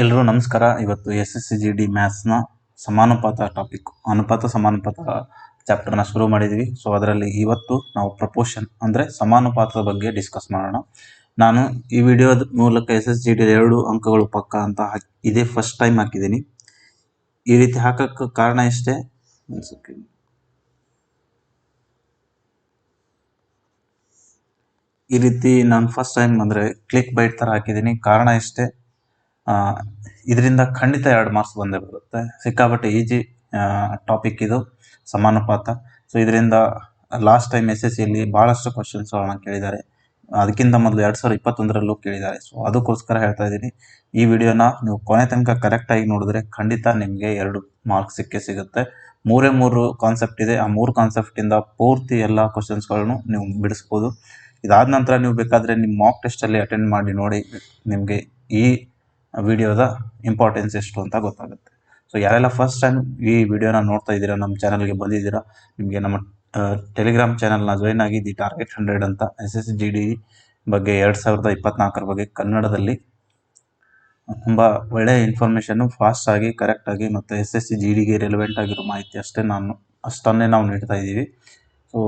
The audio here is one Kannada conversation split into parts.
ಎಲ್ರೂ ನಮಸ್ಕಾರ. ಇವತ್ತು S S C G D ಮ್ಯಾಥ್ಸ್ನ ಸಮಾನುಪಾತ ಟಾಪಿಕ್, ಅನುಪಾತ ಸಮಾನುಪಾತ ಚಾಪ್ಟರ್ನ ಶುರು ಮಾಡಿದ್ವಿ. ಸೊ ಅದರಲ್ಲಿ ಇವತ್ತು ನಾವು ಪ್ರಪೋಷನ್ ಅಂದರೆ ಸಮಾನುಪಾತದ ಬಗ್ಗೆ ಡಿಸ್ಕಸ್ ಮಾಡೋಣ. ನಾನು ಈ ವಿಡಿಯೋದ ಮೂಲಕ ಎಸ್ ಎಸ್ ಜಿ ಡಿ ಎರಡು ಅಂಕಗಳು ಪಕ್ಕ ಅಂತ ಹಾಕಿ, ಇದೇ ಫಸ್ಟ್ ಟೈಮ್ ಹಾಕಿದ್ದೀನಿ. ಈ ರೀತಿ ಹಾಕೋಕ್ಕೆ ಕಾರಣ ಇಷ್ಟೇ. ಈ ರೀತಿ ನಾನು ಫಸ್ಟ್ ಟೈಮ್ ಅಂದರೆ ಕ್ಲಿಕ್ ಬೈಟ್ ಥರ ಹಾಕಿದ್ದೀನಿ. ಕಾರಣ ಇಷ್ಟೇ ಇದರಿಂದ ಖಂಡಿತ ಎರಡು ಮಾರ್ಕ್ಸ್ ಬಂದೇ ಬರುತ್ತೆ. ಸಿಕ್ಕಾಪಟ್ಟೆ ಈಜಿ ಟಾಪಿಕ್ ಇದು, ಸಮಾನುಪಾತ. ಸೊ ಇದರಿಂದ ಲಾಸ್ಟ್ ಟೈಮ್ ಎಸ್ ಎಸ್ ಸಿಯಲ್ಲಿ ಭಾಳಷ್ಟು ಕ್ವಶನ್ಸ್ಗಳನ್ನ ಕೇಳಿದ್ದಾರೆ. ಅದಕ್ಕಿಂತ ಮೊದಲು ಎರಡು ಸಾವಿರದ ಇಪ್ಪತ್ತೊಂದರಲ್ಲೂ ಕೇಳಿದ್ದಾರೆ. ಸೊ ಅದಕ್ಕೋಸ್ಕರ ಹೇಳ್ತಾ ಇದ್ದೀನಿ, ಈ ವಿಡಿಯೋನ ನೀವು ಕೊನೆ ತನಕ ಕರೆಕ್ಟಾಗಿ ನೋಡಿದ್ರೆ ಖಂಡಿತ ನಿಮಗೆ ಎರಡು ಮಾರ್ಕ್ಸ್ ಸಿಕ್ಕೇ ಸಿಗುತ್ತೆ. ಮೂರೇ ಮೂರು ಕಾನ್ಸೆಪ್ಟ್ ಇದೆ. ಆ ಮೂರು ಕಾನ್ಸೆಪ್ಟಿಂದ ಪೂರ್ತಿ ಎಲ್ಲ ಕ್ವಶನ್ಸ್ಗಳನ್ನು ನೀವು ಬಿಡಿಸ್ಬೋದು. ಇದಾದ ನಂತರ ನೀವು ಬೇಕಾದರೆ ನಿಮ್ಮ ಮಾಕ್ ಟೆಸ್ಟಲ್ಲಿ ಅಟೆಂಡ್ ಮಾಡಿ ನೋಡಿ, ನಿಮಗೆ ಈ ವಿಡಿಯೋದ ಇಂಪಾರ್ಟೆನ್ಸ್ ಎಷ್ಟು ಅಂತ ಗೊತ್ತಾಗುತ್ತೆ. ಸೊ ಯಾರೆಲ್ಲ ಫಸ್ಟ್ ಟೈಮ್ ಈ ವಿಡಿಯೋನ ನೋಡ್ತಾ ಇದ್ದೀರಾ, ನಮ್ಮ ಚಾನಲ್ಗೆ ಬಂದಿದ್ದೀರಾ, ನಿಮಗೆ ನಮ್ಮ ಟೆಲಿಗ್ರಾಮ್ ಚಾನಲ್ನ ಜಾಯ್ನ್ ಆಗಿ ದಿ ಟಾರ್ಗೆಟ್ ಹಂಡ್ರೆಡ್ ಅಂತ ಎಸ್ ಎಸ್ ಜಿ ಡಿ ಬಗ್ಗೆ ಎರಡು ಸಾವಿರದ ಇಪ್ಪತ್ನಾಲ್ಕರ ಬಗ್ಗೆ ಕನ್ನಡದಲ್ಲಿ ತುಂಬ ಒಳ್ಳೆಯ ಇನ್ಫಾರ್ಮೇಷನ್ನು ಫಾಸ್ಟಾಗಿ ಕರೆಕ್ಟಾಗಿ ಮತ್ತು ಎಸ್ ಎಸ್ ಸಿ ಜಿ ಡಿಗೆ ರೆಲೆವೆಂಟ್ ಆಗಿರೋ ಮಾಹಿತಿ ಅಷ್ಟೇ ನಾನು, ಅಷ್ಟನ್ನೇ ನಾವು ನೀಡ್ತಾ ಇದ್ದೀವಿ. ಸೊ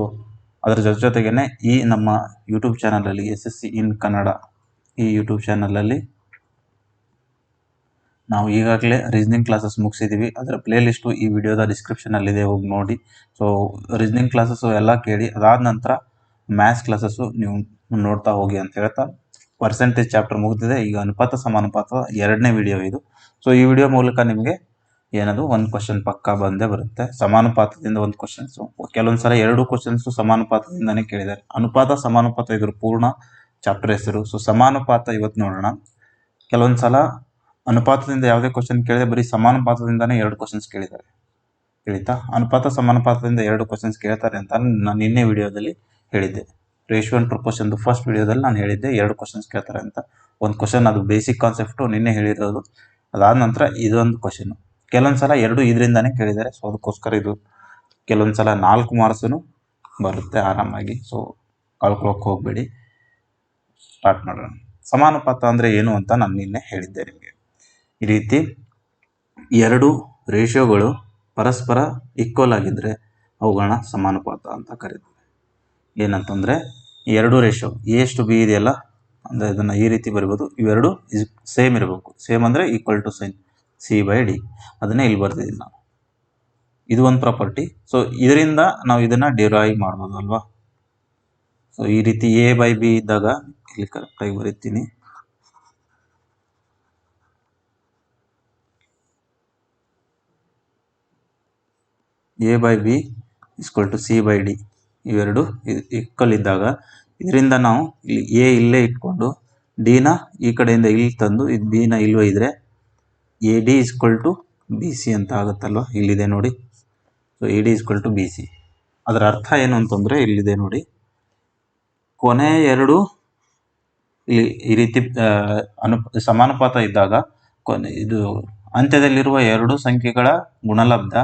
ಅದರ ಜೊತೆ ಜೊತೆಗೇ ಈ ನಮ್ಮ ಯೂಟ್ಯೂಬ್ ಚಾನಲಲ್ಲಿ S S C in Kannada ಈ ಯೂಟ್ಯೂಬ್ ಚಾನಲಲ್ಲಿ ನಾವು ಈಗಾಗಲೇ ರೀಸ್ನಿಂಗ್ ಕ್ಲಾಸಸ್ ಮುಗಿಸಿದ್ದೀವಿ ಅದರ ಪ್ಲೇ ಲಿಸ್ಟು ಈ ವಿಡಿಯೋದ ಡಿಸ್ಕ್ರಿಪ್ಷನಲ್ಲಿದೆ ಹೋಗಿ ನೋಡಿ. ಸೊ ರೀಸ್ನಿಂಗ್ ಕ್ಲಾಸಸ್ಸು ಎಲ್ಲ ಕೇಳಿ, ಅದಾದ ನಂತರ ಮ್ಯಾಥ್ಸ್ ಕ್ಲಾಸಸ್ಸು ನೀವು ನೋಡ್ತಾ ಹೋಗಿ ಅಂತ ಹೇಳ್ತಾ ಪರ್ಸೆಂಟೇಜ್ ಚಾಪ್ಟರ್ ಮುಗಿದಿದೆ. ಈಗ ಅನುಪಾತ ಸಮಾನುಪಾತ ಎರಡನೇ ವಿಡಿಯೋ ಇದು. ಸೊ ಈ ವಿಡಿಯೋ ಮೂಲಕ ನಿಮಗೆ ಏನದು? ಒಂದು ಕ್ವಶನ್ ಪಕ್ಕ ಬಂದೇ ಬರುತ್ತೆ. ಸಮಾನುಪಾತದಿಂದ ಒಂದು ಕ್ವಶನ್ಸು ಕೆಲವೊಂದು ಸಲ ಎರಡು ಕ್ವಶನ್ಸು ಸಮಾನುಪಾತದಿಂದನೇ ಕೇಳಿದ್ದಾರೆ. ಅನುಪಾತ ಸಮಾನುಪಾತ ಇದ್ರ ಪೂರ್ಣ ಚಾಪ್ಟರ್ ಹೆಸರು. ಸೊ ಸಮಾನುಪಾತ ಇವತ್ತು ನೋಡೋಣ. ಕೆಲವೊಂದು ಸಲ ಅನುಪಾತದಿಂದ ಯಾವುದೇ ಕ್ವಶನ್ ಕೇಳಿದೆ ಬರೀ ಸಮಾನುಪಾತದಿಂದನೇ ಎರಡು ಕ್ವಶನ್ಸ್ ಕೇಳಿದ್ದಾರೆ. ತಿಳಿತಾ? ಅನುಪಾತ, ಸಮಾನುಪಾತದಿಂದ ಎರಡು ಕ್ವಶನ್ಸ್ ಕೇಳ್ತಾರೆ ಅಂತ ನಾನು ನಿನ್ನೆ ವಿಡಿಯೋದಲ್ಲಿ ಹೇಳಿದ್ದೆ. ರೇಷಿಯೋ ಅಂಡ್ ಪ್ರಪೋರ್ಷನ್ದು ಫಸ್ಟ್ ವಿಡಿಯೋದಲ್ಲಿ ನಾನು ಹೇಳಿದ್ದೆ, ಎರಡು ಕ್ವಶನ್ಸ್ ಕೇಳ್ತಾರೆ ಅಂತ. ಒಂದು ಕ್ವಶನ್ ಅದು ಬೇಸಿಕ್ ಕಾನ್ಸೆಪ್ಟು ನಿನ್ನೆ ಹೇಳಿರೋದು. ಅದಾದ ನಂತರ ಇದೊಂದು ಕ್ವಶನ್ ಕೆಲವೊಂದು ಸಲ ಎರಡು ಇದರಿಂದಾನೇ ಕೇಳಿದ್ದಾರೆ ಸೊ ಅದಕ್ಕೋಸ್ಕರ ಇದು ಕೆಲವೊಂದು ಸಲ ನಾಲ್ಕು ಮಾರ್ಕ್ಸೂ ಬರುತ್ತೆ ಆರಾಮಾಗಿ. ಸೊ ಕಳ್ಕೊಳಕ್ಕೆ ಹೋಗಬೇಡಿ. ಸ್ಟಾರ್ಟ್ ಮಾಡೋಣ. ಸಮಾನುಪಾತ ಅಂದರೆ ಏನು ಅಂತ ನಾನು ನಿನ್ನೆ ಹೇಳಿದ್ದೆ ನಿಮಗೆ. ಈ ರೀತಿ ಎರಡು ರೇಷಿಯೋಗಳು ಪರಸ್ಪರ ಈಕ್ವಲ್ ಆಗಿದ್ದರೆ ಅವುಗಳನ್ನ ಸಮಾನುಪಾತ ಅಂತ ಕರೀತಾರೆ. ಏನಂತಂದರೆ ಎರಡು ರೇಷಿಯೋ ಎ ಎಷ್ಟು ಬಿ ಇದೆಯಲ್ಲ, ಅಂದರೆ ಇದನ್ನು ಈ ರೀತಿ ಬರಿಬೋದು ಇವೆರಡು ಇಸ್ ಸೇಮ್ ಇರಬೇಕು. ಸೇಮ್ ಅಂದರೆ equal to sign C by D ಅದನ್ನೇ ಇಲ್ಲಿ ಬರ್ತಿದ್ದೀನಿ ನಾನು ಇದು ಒಂದು ಪ್ರಾಪರ್ಟಿ ಸೊ ಇದರಿಂದ ನಾವು ಇದನ್ನು ಡಿರೈವ್ ಮಾಡ್ಬೋದು ಅಲ್ವಾ? ಸೊ ಈ ರೀತಿ ಎ ಬೈ ಬಿ ಇದ್ದಾಗ ಇಲ್ಲಿ ಕರೆಕ್ಟಾಗಿ ಬರೀತೀನಿ. A by B is equal to C by D ಇವೆರಡು ಈಕ್ವಲ್ ಇದ್ದಾಗ ಇದರಿಂದ ನಾವು ಇಲ್ಲಿ ಎ ಇಲ್ಲೇ ಇಟ್ಕೊಂಡು ಡಿನ ಈ ಕಡೆಯಿಂದ ಇಲ್ಲಿ ತಂದು ಇದು ಬಿನ ಇಲ್ಲಿ ಒಯ್ದರೆ A D is equal to B C ಅಂತ ಆಗುತ್ತಲ್ವ? ಇಲ್ಲಿದೆ ನೋಡಿ. So A D is equal to B C ಅದರ ಅರ್ಥ ಏನು ಅಂತಂದರೆ ಇಲ್ಲಿದೆ ನೋಡಿ. ಕೊನೆ ಎರಡು ಇಲ್ಲಿ ಈ ರೀತಿ ಅನು ಸಮಾನುಪಾತ ಇದ್ದಾಗ ಕೊನೆ ಇದು ಅಂತ್ಯದಲ್ಲಿರುವ ಎರಡು ಸಂಖ್ಯೆಗಳ ಗುಣಲಬ್ಧ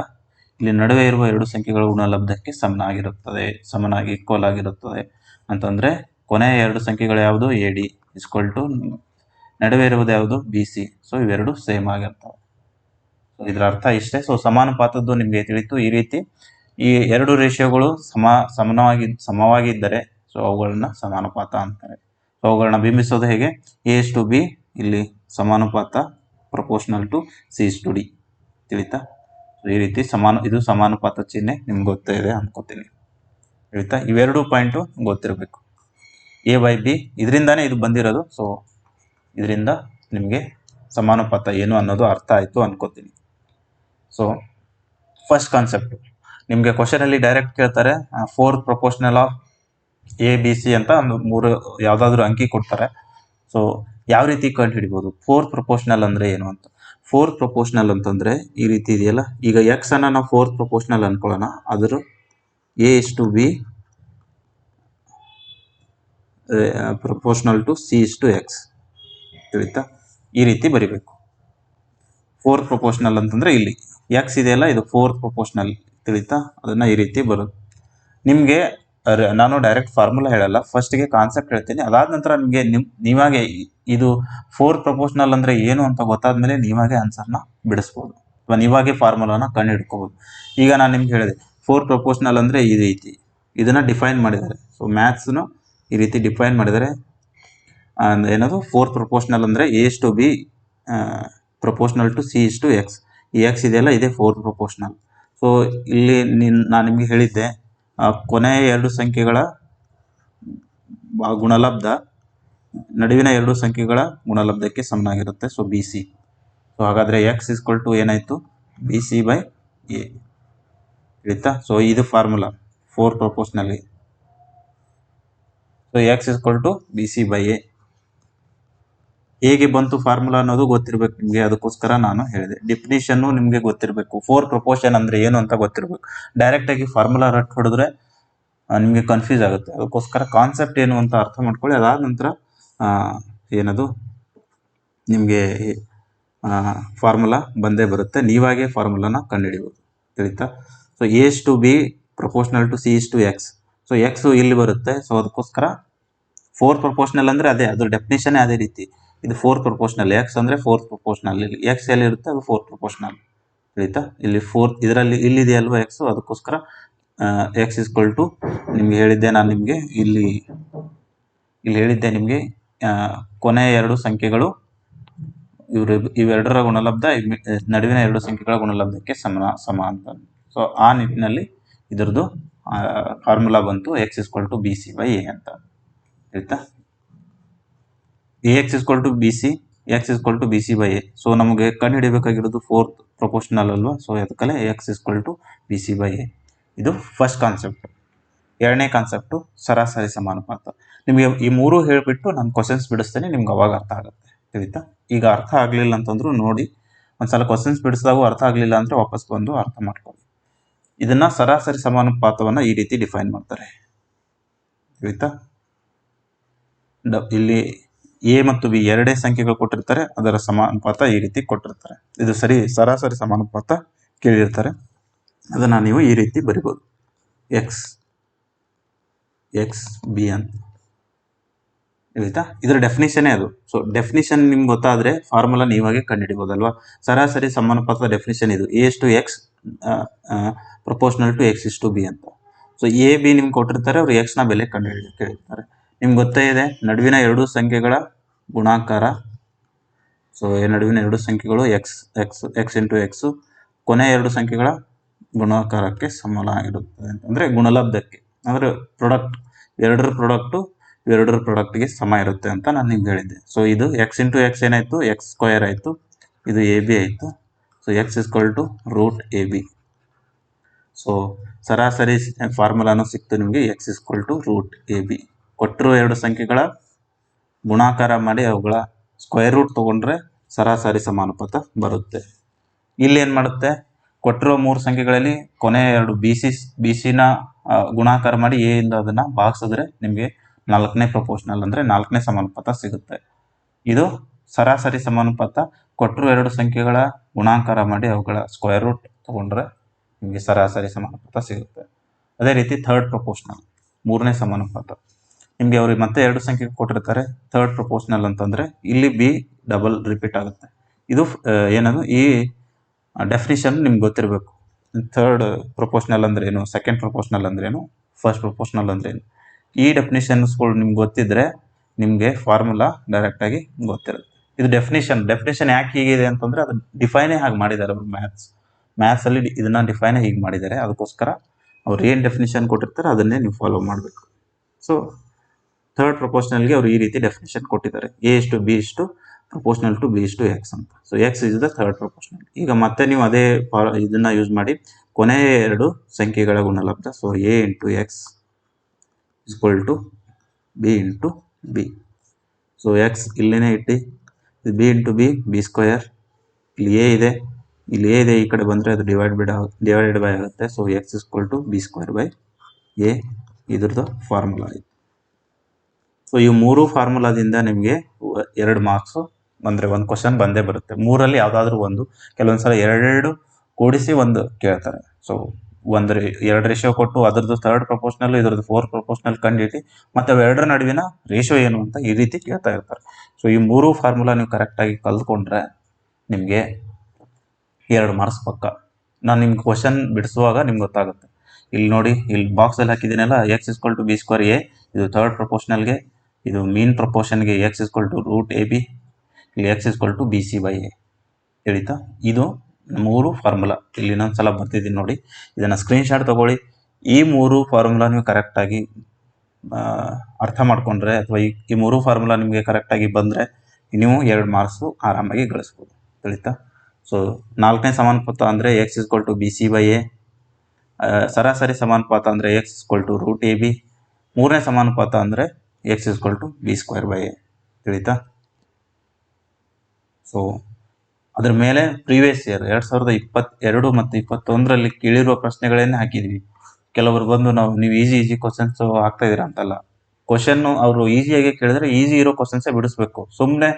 ಇಲ್ಲಿ ನಡುವೆ ಇರುವ ಎರಡು ಸಂಖ್ಯೆಗಳ ಗುಣಲಬ್ಧಕ್ಕೆ ಸಮನಾಗಿರುತ್ತದೆ, ಸಮನಾಗಿ ಈಕ್ವಲ್ ಆಗಿರುತ್ತದೆ. ಅಂತಂದ್ರೆ ಕೊನೆಯ ಎರಡು ಸಂಖ್ಯೆಗಳು ಯಾವುದು? ಎ ಡಿ ಇಸ್ಕೊಲ್ ಟು ನಡುವೆ ಇರುವುದು ಯಾವುದು? ಬಿ ಸಿ ಸೊ ಇವೆರಡು ಸೇಮ್ ಆಗಿರ್ತವೆ. ಸೊ ಇದರ ಅರ್ಥ ಇಷ್ಟೇ. ಸೊ ಸಮಾನುಪಾತದ್ದು ನಿಮಗೆ ತಿಳಿತು. ಈ ರೀತಿ ಈ ಎರಡು ರೇಷಿಯೋಗಳು ಸಮ, ಸಮನವಾಗಿ, ಸಮವಾಗಿದ್ದರೆ ಸೊ ಅವುಗಳನ್ನ ಸಮಾನುಪಾತ ಅಂತಾರೆ. ಸೊ ಅವುಗಳನ್ನ ಬಿಂಬಿಸೋದು ಹೇಗೆ? ಎ ಇಸ್ ಟು ಬಿ ಇಲ್ಲಿ ಸಮಾನುಪಾತ proportional to C to D ತಿಳಿತಾ? ಈ ರೀತಿ ಸಮಾನ, ಇದು ಸಮಾನುಪಾತ ಚಿಹ್ನೆ ನಿಮ್ಗೆ ಗೊತ್ತಿದೆ ಅನ್ಕೋತೀನಿ. ಆಯ್ತಾ ಇವೆರಡು ಪಾಯಿಂಟು ಗೊತ್ತಿರಬೇಕು. ಎ ಬೈ ಬಿ ಇದರಿಂದಾನೇ ಇದು ಬಂದಿರೋದು. ಸೊ ಇದರಿಂದ ನಿಮಗೆ ಸಮಾನುಪಾತ ಏನು ಅನ್ನೋದು ಅರ್ಥ ಆಯಿತು ಅನ್ಕೋತೀನಿ. ಸೊ ಫಸ್ಟ್ ಕಾನ್ಸೆಪ್ಟು ನಿಮಗೆ ಕ್ವಶನಲ್ಲಿ ಡೈರೆಕ್ಟ್ ಕೇಳ್ತಾರೆ four proportional of A B C ಅಂತ ಒಂದು ಮೂರು ಯಾವುದಾದ್ರೂ ಅಂಕಿ ಕೊಡ್ತಾರೆ. ಸೊ ಯಾವ ರೀತಿ ಕಂಡು ಹಿಡಿಬೋದು ಫೋರ್ ಪ್ರಪೋರ್ಷನಲ್ ಅಂದರೆ ಏನು ಅಂತ? ಫೋರ್ತ್ ಪ್ರಪೋರ್ಷನಲ್ ಅಂತಂದರೆ ಈ ರೀತಿ ಇದೆಯಲ್ಲ? ಈಗ ಎಕ್ಸ್ ಅನ್ನು ನಾವು ಫೋರ್ತ್ ಪ್ರಪೋರ್ಷನಲ್ ಅಂದ್ಕೊಳ್ಳೋಣ ಅದರ A is to B proportional to C is to X ತಿಳಿತಾ? ಈ ರೀತಿ ಬರಿಬೇಕು. ಫೋರ್ತ್ ಪ್ರಪೋರ್ಷನಲ್ ಅಂತಂದರೆ ಇಲ್ಲಿ. ಎಕ್ಸ್ ಇದೆಯಲ್ಲ, ಇದು ಫೋರ್ತ್ ಪ್ರಪೋರ್ಷನಲ್ ತಿಳಿತಾ? ಅದನ್ನು ಈ ರೀತಿ ಬರುತ್ತೆ ನಿಮಗೆ ನಾನು ಡೈರೆಕ್ಟ್ ಫಾರ್ಮುಲಾ ಹೇಳಲ್ಲ. ಫಸ್ಟ್ಗೆ ಕಾನ್ಸೆಪ್ಟ್ ಹೇಳ್ತೀನಿ. ಅದಾದ ನಂತರ ನಿಮಗೆ ನಿಮ್, ನೀವಾಗೆ ಇದು ಫೋರ್ ಪ್ರಪೋರ್ಷನಲ್ ಅಂದರೆ ಏನು ಅಂತ ಗೊತ್ತಾದ ಮೇಲೆ ನೀವಾಗೆ ಆನ್ಸರ್ನ ಬಿಡಿಸ್ಬೋದು. ಅಥವಾ ನೀವಾಗೆ ಫಾರ್ಮುಲಾನ ಕಂಡು ಹಿಡ್ಕೋಬೋದು. ಈಗ ನಾನು ನಿಮ್ಗೆ ಹೇಳಿದೆ ಫೋರ್ ಪ್ರಪೋರ್ಷನಲ್ ಅಂದರೆ ಈ ರೀತಿ. ಇದನ್ನು ಡಿಫೈನ್ ಮಾಡಿದ್ದಾರೆ. ಸೊ ಮ್ಯಾಥ್ಸ್ನು ಈ ರೀತಿ ಡಿಫೈನ್ ಮಾಡಿದ್ದಾರೆ. ಏನದು? ಫೋರ್ ಪ್ರಪೋರ್ಷನಲ್ ಅಂದರೆ A to B proportional to C is to X ಈ ಎಕ್ಸ್ ಇದೆಯಲ್ಲ, ಇದೇ ಫೋರ್ ಪ್ರಪೋರ್ಷನಲ್ ಸೊ ಇಲ್ಲಿ ನಿನ್, ನಾನು ನಿಮಗೆ ಹೇಳಿದ್ದೆ ಕೊನೆಯ ಎರಡು ಸಂಖ್ಯೆಗಳ ಗುಣಲಬ್ಧ, ನಡುವಿನ ಎರಡು ಸಂಖ್ಯೆಗಳ ಗುಣಲಬ್ಧಕ್ಕೆ ಸಮನಾಗಿರುತ್ತೆ. ಸೊ ಬಿ ಸಿ ಸೊ ಹಾಗಾದರೆ ಎಕ್ಸ್ ಇಸ್ಕೊಲ್ ಟು ಏನಾಯಿತು? ಬಿ ಸಿ ಬೈ ಎ ತಿಳಿತಾ? ಸೊ ಇದು formula four ಪ್ರಪೋಸ್ನಲ್ಲಿ so X is equal to B C by A ಹೇಗೆ ಬಂತು ಫಾರ್ಮುಲಾ ಅನ್ನೋದು ಗೊತ್ತಿರಬೇಕು ನಿಮಗೆ. ಅದಕ್ಕೋಸ್ಕರ ನಾನು ಹೇಳಿದೆ. ಡಿಫಿನಿಷನ್ನು ನಿಮಗೆ ಗೊತ್ತಿರಬೇಕು. ಫೋರ್ ಪ್ರಪೋರ್ಷನ್ ಅಂದರೆ ಏನು ಅಂತ ಗೊತ್ತಿರಬೇಕು. ಡೈರೆಕ್ಟಾಗಿ ಫಾರ್ಮುಲಾ ರಟ್ ಹೊಡೆದ್ರೆ ನಿಮಗೆ ಕನ್ಫ್ಯೂಸ್ ಆಗುತ್ತೆ. ಅದಕ್ಕೋಸ್ಕರ ಕಾನ್ಸೆಪ್ಟ್ ಏನು ಅಂತ ಅರ್ಥ ಮಾಡ್ಕೊಳ್ಳಿ. ಅದಾದ ನಂತರ ಏನದು? ನಿಮಗೆ ಫಾರ್ಮುಲಾ ಬಂದೇ ಬರುತ್ತೆ. ನೀವಾಗೆ ಫಾರ್ಮುಲಾನ ಕಂಡುಹಿಡಿಬೋದು. ತಿಳಿತಾ? So S to B proportional to C is to X so X ಇಲ್ಲಿ ಬರುತ್ತೆ. ಸೊ ಅದಕ್ಕೋಸ್ಕರ ಫೋರ್ ಪ್ರಪೋರ್ಷನಲ್ ಅಂದರೆ ಅದೇ. ಅದ್ರ ಡೆಫಿನೇಷನ್ ಅದೇ ರೀತಿ. ಇದು ಫೋರ್ ಪ್ರಪೋರ್ಷನಲ್ ಎಕ್ಸ್ ಅಂದರೆ ಫೋರ್ತ್ ಪ್ರಪೋರ್ಷನಲ್ ಇಲ್ಲಿ ಎಕ್ಸ್ ಎಲ್ಲಿರುತ್ತೆ, ಅದು ಫೋರ್ತ್ ಪ್ರಪೋರ್ಷನಲ್ ಆಯಿತಾ? ಇಲ್ಲಿ ಫೋರ್ತ್ ಇದರಲ್ಲಿ ಇಲ್ಲಿದೆಯಲ್ವ ಎಕ್ಸ್ ಅದಕ್ಕೋಸ್ಕರ ಎಕ್ಸ್ ಇಸ್ಕೊಲ್ ಟು ನಿಮ್ಗೆ ಹೇಳಿದ್ದೆ ನಾನು ನಿಮಗೆ, ಇಲ್ಲಿ ಇಲ್ಲಿ ಹೇಳಿದ್ದೆ ನಿಮಗೆ ಕೊನೆಯ ಎರಡು ಸಂಖ್ಯೆಗಳು, ಇವರು, ಇವೆರಡರ ಗುಣಲಬ್ಧ ನಡುವಿನ ಎರಡು ಸಂಖ್ಯೆಗಳ ಗುಣಲಬ್ಧಕ್ಕೆ ಸಮ ಸಮ ಅಂತ. ಸೊ ಆ ನಿಟ್ಟಿನಲ್ಲಿ ಇದರದು ಫಾರ್ಮುಲಾ ಬಂತು X is equal to B C by A ಅಂತ. ಆಯ್ತಾ? A X is equal to B C X is equal to B C by A so ನಮಗೆ ಕಂಡು ಹಿಡಿಬೇಕಾಗಿರೋದು ಫೋರ್ತ್ ಪ್ರಪೋರ್ಷನಲ್ ಅಲ್ವಾ so ಅದಕ್ಕಲ್ಲೇ X is equal to B C by A ಇದು ಫಸ್ಟ್ ಕಾನ್ಸೆಪ್ಟ್ ಎರಡನೇ ಕಾನ್ಸೆಪ್ಟು ಸರಾಸರಿ ಸಮಾನುಪಾತ ನಿಮಗೆ ಈ ಮೂರು ಹೇಳಿಬಿಟ್ಟು ನಾನು ಕ್ವಶನ್ಸ್ ಬಿಡಿಸ್ತೇನೆ, ನಿಮ್ಗೆ ಅವಾಗ ಅರ್ಥ ಆಗುತ್ತೆ. ತಿಳಿತಾ? ಈಗ ಅರ್ಥ ಆಗಲಿಲ್ಲ ಅಂತಂದ್ರು ನೋಡಿ, ಒಂದ್ಸಲ ಕ್ವಶನ್ಸ್ ಬಿಡಿಸಿದಾಗೂ ಅರ್ಥ ಆಗಲಿಲ್ಲ ಅಂದರೆ ವಾಪಸ್ ಬಂದು ಅರ್ಥ ಮಾಡ್ಕೊಳ್ಳಿ. ಇದನ್ನು ಸರಾಸರಿ ಸಮಾನುಪಾತವನ್ನು ಈ ರೀತಿ ಡಿಫೈನ್ ಮಾಡ್ತಾರೆ. ಡ- ಇಲ್ಲಿ ಎ ಮತ್ತು ಬಿ ಎರಡೇ ಸಂಖ್ಯೆಗಳು ಕೊಟ್ಟಿರ್ತಾರೆ, ಅದರ ಸಮಾನುಪಾತ ಈ ರೀತಿ ಕೊಟ್ಟಿರ್ತಾರೆ. ಇದು ಸರಿ, ಸರಾಸರಿ ಸಮಾನುಪಾತ ಕೇಳಿರ್ತಾರೆ. ಅದನ್ನು ನೀವು ಈ ರೀತಿ ಬರಿಬೋದು. ಎಕ್ಸ್ ಎಕ್ಸ್ ಬಿ ಅಂತ. ಹೇಳ್ತಾ ಇದರ ಡೆಫಿನಿಷನ್ನೇ ಅದು. ಸೊ ಡೆಫಿನಿಷನ್ ನಿಮ್ಗೆ ಗೊತ್ತಾದರೆ ಫಾರ್ಮುಲಾ ನೀವಾಗೆ ಕಂಡುಹಿಡಿಬೋದಲ್ವಾ? ಸರಾಸರಿ ಸಮಾನುಪಾತದ ಡೆಫಿನಿಷನ್ ಇದು. A to X proportional to X is to B ಅಂತ. ಸೊ ಎ ಬಿ ನಿಮ್ಗೆ ಕೊಟ್ಟಿರ್ತಾರೆ, ಅವರು ಎಕ್ಸ್ನ ಬೆಲೆ ಕಂಡುಹಿಡಿ ಕೇಳಿರ್ತಾರೆ. ನಿಮ್ಗೆ ಗೊತ್ತೇ ಇದೆ, ನಡುವಿನ ಎರಡು ಸಂಖ್ಯೆಗಳ ಗುಣಾಕಾರ. ಸೊ ನಡುವಿನ ಎರಡು ಸಂಖ್ಯೆಗಳು X X X into X ಕೊನೆ ಎರಡು ಸಂಖ್ಯೆಗಳ ಗುಣಾಕಾರಕ್ಕೆ ಸಮನಾಗಿರುತ್ತದೆ ಅಂತಂದರೆ ಗುಣಲಬ್ಧಕ್ಕೆ. ಅಂದರೆ ಪ್ರಾಡಕ್ಟ್ ಎರಡರ ಪ್ರಾಡಕ್ಟು ಎರಡರ ಪ್ರಾಡಕ್ಟ್ಗೆ ಸಮ ಇರುತ್ತೆ ಅಂತ ನಾನು ನಿಮ್ಗೆ ಹೇಳಿದ್ದೆ. ಸೊ ಇದು ಎಕ್ಸ್ ಇಂಟು ಎಕ್ಸ್ ಏನಾಯಿತು? ಎಕ್ಸ್ ಸ್ಕ್ವಯರ್ ಆಯಿತು. ಇದು ಎ ಬಿ ಆಯಿತು. So X is equal to root A B so ಸರಾಸರಿ ಫಾರ್ಮುಲಾನು ಸಿಕ್ತು ನಿಮಗೆ X is equal to root A B ಕೊಟ್ಟಿರೋ ಎರಡು ಸಂಖ್ಯೆಗಳ ಗುಣಾಕಾರ ಮಾಡಿ ಅವುಗಳ ಸ್ಕ್ವೇರ್ ರೂಟ್ ತೊಗೊಂಡ್ರೆ ಸರಾಸರಿ ಸಮಾನುಪಾತ ಬರುತ್ತೆ. ಇಲ್ಲಿ ಏನು ಮಾಡುತ್ತೆ? ಕೊಟ್ಟಿರೋ ಮೂರು ಸಂಖ್ಯೆಗಳಲ್ಲಿ ಕೊನೆ ಎರಡು ಬಿ ಸಿ ಬಿ ಸಿನ ಗುಣಾಕಾರ ಮಾಡಿ ಎ ಇಂದ ಅದನ್ನು ಭಾಗಿಸಿದ್ರೆ ನಿಮಗೆ ನಾಲ್ಕನೇ ಪ್ರಪೋರ್ಷನಲ್ ಅಂದರೆ ನಾಲ್ಕನೇ ಸಮಾನುಪಾತ ಸಿಗುತ್ತೆ. ಇದು ಸರಾಸರಿ ಸಮಾನುಪಾತ. ಕೊಟ್ಟರು ಎರಡು ಸಂಖ್ಯೆಗಳ ಗುಣಾಕಾರ ಮಾಡಿ ಅವುಗಳ ಸ್ಕ್ವೇರ್ ರೂಟ್ ತಗೊಂಡ್ರೆ ನಿಮಗೆ ಸರಾಸರಿ ಸಮಾನುಪಾತ ಸಿಗುತ್ತೆ. ಅದೇ ರೀತಿ ಥರ್ಡ್ ಪ್ರಪೋರ್ಷನಲ್ ಮೂರನೇ ಸಮಾನುಪಾತ. ನಿಮಗೆ ಅವ್ರಿಗೆ ಮತ್ತೆ ಎರಡು ಸಂಖ್ಯೆ ಕೊಟ್ಟಿರ್ತಾರೆ ಥರ್ಡ್ ಪ್ರಪೋರ್ಷನಲ್ ಅಂತಂದರೆ ಇಲ್ಲಿ ಬಿ ಡಬಲ್ ರಿಪೀಟ್ ಆಗುತ್ತೆ. ಇದು ಏನದು? ಈ ಡೆಫಿನಿಷನ್ ನಿಮ್ಗೆ ಗೊತ್ತಿರಬೇಕು. ಥರ್ಡ್ ಅಂದ್ರೆ ಏನು? ಸೆಕೆಂಡ್ ಪ್ರಪೋರ್ಷನಲ್ ಅಂದ್ರೇನು ಫಸ್ಟ್ ಪ್ರಪೋರ್ಷನಲ್ ಅಂದ್ರೇನು ಈ ಡೆಫಿನಿಷನ್ಸ್ಗಳು ನಿಮ್ಗೆ ಗೊತ್ತಿದ್ರೆ ನಿಮಗೆ ಫಾರ್ಮುಲಾ ಡೈರೆಕ್ಟಾಗಿ ಗೊತ್ತಿರುತ್ತೆ. ಇದು ಡೆಫಿನಿಷನ್ ಡೆಫಿನಿಷನ್ ಯಾಕೆ ಹೀಗಿದೆ ಅಂತಂದರೆ ಅದು ಡಿಫೈನೇ ಹಾಗೆ ಮಾಡಿದ್ದಾರೆ ಅವರು ಮ್ಯಾಥ್ಸ್ ಮ್ಯಾಥ್ಸಲ್ಲಿ ಇದನ್ನು ಡಿಫೈನೇ ಹೀಗೆ ಮಾಡಿದ್ದಾರೆ. ಅದಕ್ಕೋಸ್ಕರ ಅವ್ರು ಏನು ಡೆಫಿನಿಷನ್ ಕೊಟ್ಟಿರ್ತಾರೆ ಅದನ್ನೇ ನೀವು ಫಾಲೋ ಮಾಡಬೇಕು. ಸೊ ಥರ್ಡ್ ಪ್ರಪೋರ್ಷನಲ್ಗೆ ಅವರು ಈ ರೀತಿ ಡೆಫಿನೇಷನ್ ಕೊಟ್ಟಿದ್ದಾರೆ. ಎ ಇಷ್ಟು ಬಿ ಇಷ್ಟು ಪ್ರಪೋರ್ಷನಲ್ ಟು ಬಿ ಇಷ್ಟು ಎಕ್ಸ್ ಅಂತ. So X is the third proportional ಈಗ ಮತ್ತೆ ನೀವು ಅದೇ ಇದನ್ನ ಯೂಸ್ ಮಾಡಿ. ಕೊನೆಯ ಎರಡು ಸಂಖ್ಯೆಗಳ ಗುಣಲಬ್ಧ. So A into X is equal to B into B so X ಇಲ್ಲೇನೆ ಇಟ್ಟು. B into B B square ಇಲ್ಲಿ ಎ ಇದೆ. ಇಲ್ಲಿ ಎ ಇದೆ. ಈ ಕಡೆ ಬಂದರೆ ಅದು ಡಿವೈಡ್ ಬಿಡ ಡಿವೈಡೆಡ್ ಬೈ ಆಗುತ್ತೆ. So X is equal to B square by A ಇದ್ರದ್ದು ಫಾರ್ಮುಲಾ ಆಯಿತು. ಸೊ ಈ ಮೂರು ಫಾರ್ಮುಲಾದಿಂದ ನಿಮಗೆ ಎರಡು ಮಾರ್ಕ್ಸು ಅಂದರೆ ಒಂದು ಕ್ವಶನ್ ಬಂದೇ ಬರುತ್ತೆ. ಮೂರಲ್ಲಿ ಯಾವುದಾದ್ರೂ ಒಂದು ಕೆಲವೊಂದು ಸಲ ಎರಡೆರಡು ಕೂಡಿಸಿ ಒಂದು ಕೇಳ್ತಾರೆ. ಸೊ ಒಂದು ಎರಡು ರೇಷಿಯೋ ಕೊಟ್ಟು ಅದರದ್ದು ಥರ್ಡ್ ಪ್ರಪೋರ್ಷನಲ್ ಇದರದ್ದು ಫೋರ್ತ್ ಪ್ರಪೋರ್ಷನಲ್ ಕಂಡಿಟ್ಟು ಮತ್ತು ಅವೆರಡರ ನಡುವಿನ ರೇಷಿಯೋ ಏನು ಅಂತ ಈ ರೀತಿ ಕೇಳ್ತಾ ಇರ್ತಾರೆ. ಸೊ ಈ ಮೂರು ಫಾರ್ಮುಲಾ ನೀವು ಕರೆಕ್ಟಾಗಿ ಕಲ್ತ್ಕೊಂಡ್ರೆ ನಿಮಗೆ ಎರಡು ಮಾರ್ಕ್ಸ್ ಪಕ್ಕ. ನಾನು ನಿಮ್ಗೆ ಕ್ವಶನ್ ಬಿಡಿಸುವಾಗ ನಿಮ್ಗೆ ಗೊತ್ತಾಗುತ್ತೆ. ಇಲ್ಲಿ ನೋಡಿ, ಇಲ್ಲಿ ಬಾಕ್ಸಲ್ಲಿ ಹಾಕಿದ್ದೀನಲ್ಲ X is equal to B square A ಇದು ಥರ್ಡ್ ಪ್ರಪೋರ್ಷನಲ್ಗೆ ಇದು mean ಪ್ರಪೋರ್ಷನ್ಗೆ X is equal to root A B ಇಲ್ಲಿ X is equal to B C by A ತಿಳಿತಾ? ಇದು ಮೂರು ಫಾರ್ಮುಲಾ ಇಲ್ಲಿ ಇನ್ನೊಂದು ಸಲ ಬರ್ತಿದ್ದೀನಿ ನೋಡಿ. ಇದನ್ನು ಸ್ಕ್ರೀನ್ಶಾಟ್ ತೊಗೊಳ್ಳಿ. ಈ ಮೂರು ಫಾರ್ಮುಲಾ ನೀವು ಕರೆಕ್ಟಾಗಿ ಅರ್ಥ ಮಾಡಿಕೊಂಡ್ರೆ ಅಥವಾ ಈ ಈ ಮೂರು ಫಾರ್ಮುಲಾ ನಿಮಗೆ ಕರೆಕ್ಟಾಗಿ ಬಂದರೆ ನೀವು ಎರಡು ಮಾರ್ಕ್ಸು ಆರಾಮಾಗಿ ಗಳಿಸ್ಬೋದು. ತಿಳಿತಾ? ಸೊ ನಾಲ್ಕನೇ ಸಮಾನುಪಾತ ಅಂದರೆ X is equal to B C by A ಸರಾಸರಿ ಸಮಾನುಪಾತ ಅಂದರೆ X is equal to root A B ಮೂರನೇ ಸಮಾನುಪಾತ ಅಂದರೆ X is equal to B square by A ತಿಳಿತಾ? ಸೊ ಅದ್ರ ಮೇಲೆ ಪ್ರೀವಿಯಸ್ ಇಯರ್ ಎರಡು ಸಾವಿರದ ಇಪ್ಪತ್ತೆರಡು ಮತ್ತು ಇಪ್ಪತ್ತೊಂದರಲ್ಲಿ ಕೇಳಿರುವ ಪ್ರಶ್ನೆಗಳನ್ನೇ ಹಾಕಿದ್ವಿ. ಕೆಲವರು ಬಂದು, ನಾವು, ನೀವು ಈಸಿ ಈಸಿ ಕ್ವಶನ್ಸ್ ಆಗ್ತಾ ಇದ್ದೀರಾ ಅಂತಲ್ಲ. ಕ್ವಶನ್ನು ಅವರು ಈಸಿಯಾಗಿ ಕೇಳಿದ್ರೆ ಈಸಿ ಇರೋ ಕ್ವಶನ್ಸೇ ಬಿಡಿಸ್ಬೇಕು. ಸುಮ್ಮನೆ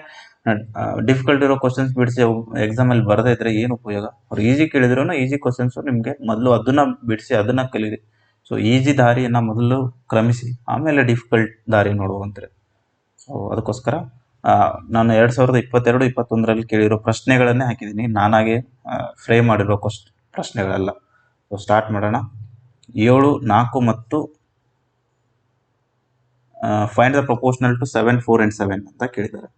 ಡಿಫಿಕಲ್ಟ್ ಇರೋ ಕ್ವಶನ್ಸ್ ಬಿಡಿಸಿ ಎಕ್ಸಾಮಲ್ಲಿ ಬರದೇ ಇದ್ರೆ ಏನು ಉಪಯೋಗ? ಅವ್ರು ಈಸಿ ಕೇಳಿದ್ರು ಈಸಿ ಕ್ವಶನ್ಸು ನಿಮಗೆ ಮೊದಲು ಅದನ್ನ ಬಿಡಿಸಿ, ಅದನ್ನ ಕಲೀರಿ. ಸೊ ಈಜಿ ದಾರಿಯನ್ನು ಮೊದಲು ಕ್ರಮಿಸಿ, ಆಮೇಲೆ ಡಿಫಿಕಲ್ಟ್ ದಾರಿ ನೋಡುವಂತೆ ಸೊ ಅದಕ್ಕೋಸ್ಕರ ನಾನು ಎರಡು ಸಾವಿರದ ಇಪ್ಪತ್ತೆರಡು, ಇಪ್ಪತ್ತೊಂದರಲ್ಲಿ ಕೇಳಿರೋ ಪ್ರಶ್ನೆಗಳನ್ನೇ ಹಾಕಿದ್ದೀನಿ. ನಾನಾಗೆ ಫ್ರೇಮ್ ಮಾಡಿರೋ ಕ್ವಶ್ ಪ್ರಶ್ನೆಗಳೆಲ್ಲ. ಸೊ ಸ್ಟಾರ್ಟ್ ಮಾಡೋಣ. ಏಳು, ನಾಲ್ಕು ಮತ್ತು find the proportional to seven four and seven ಅಂತ ಕೇಳಿದ್ದಾರೆ.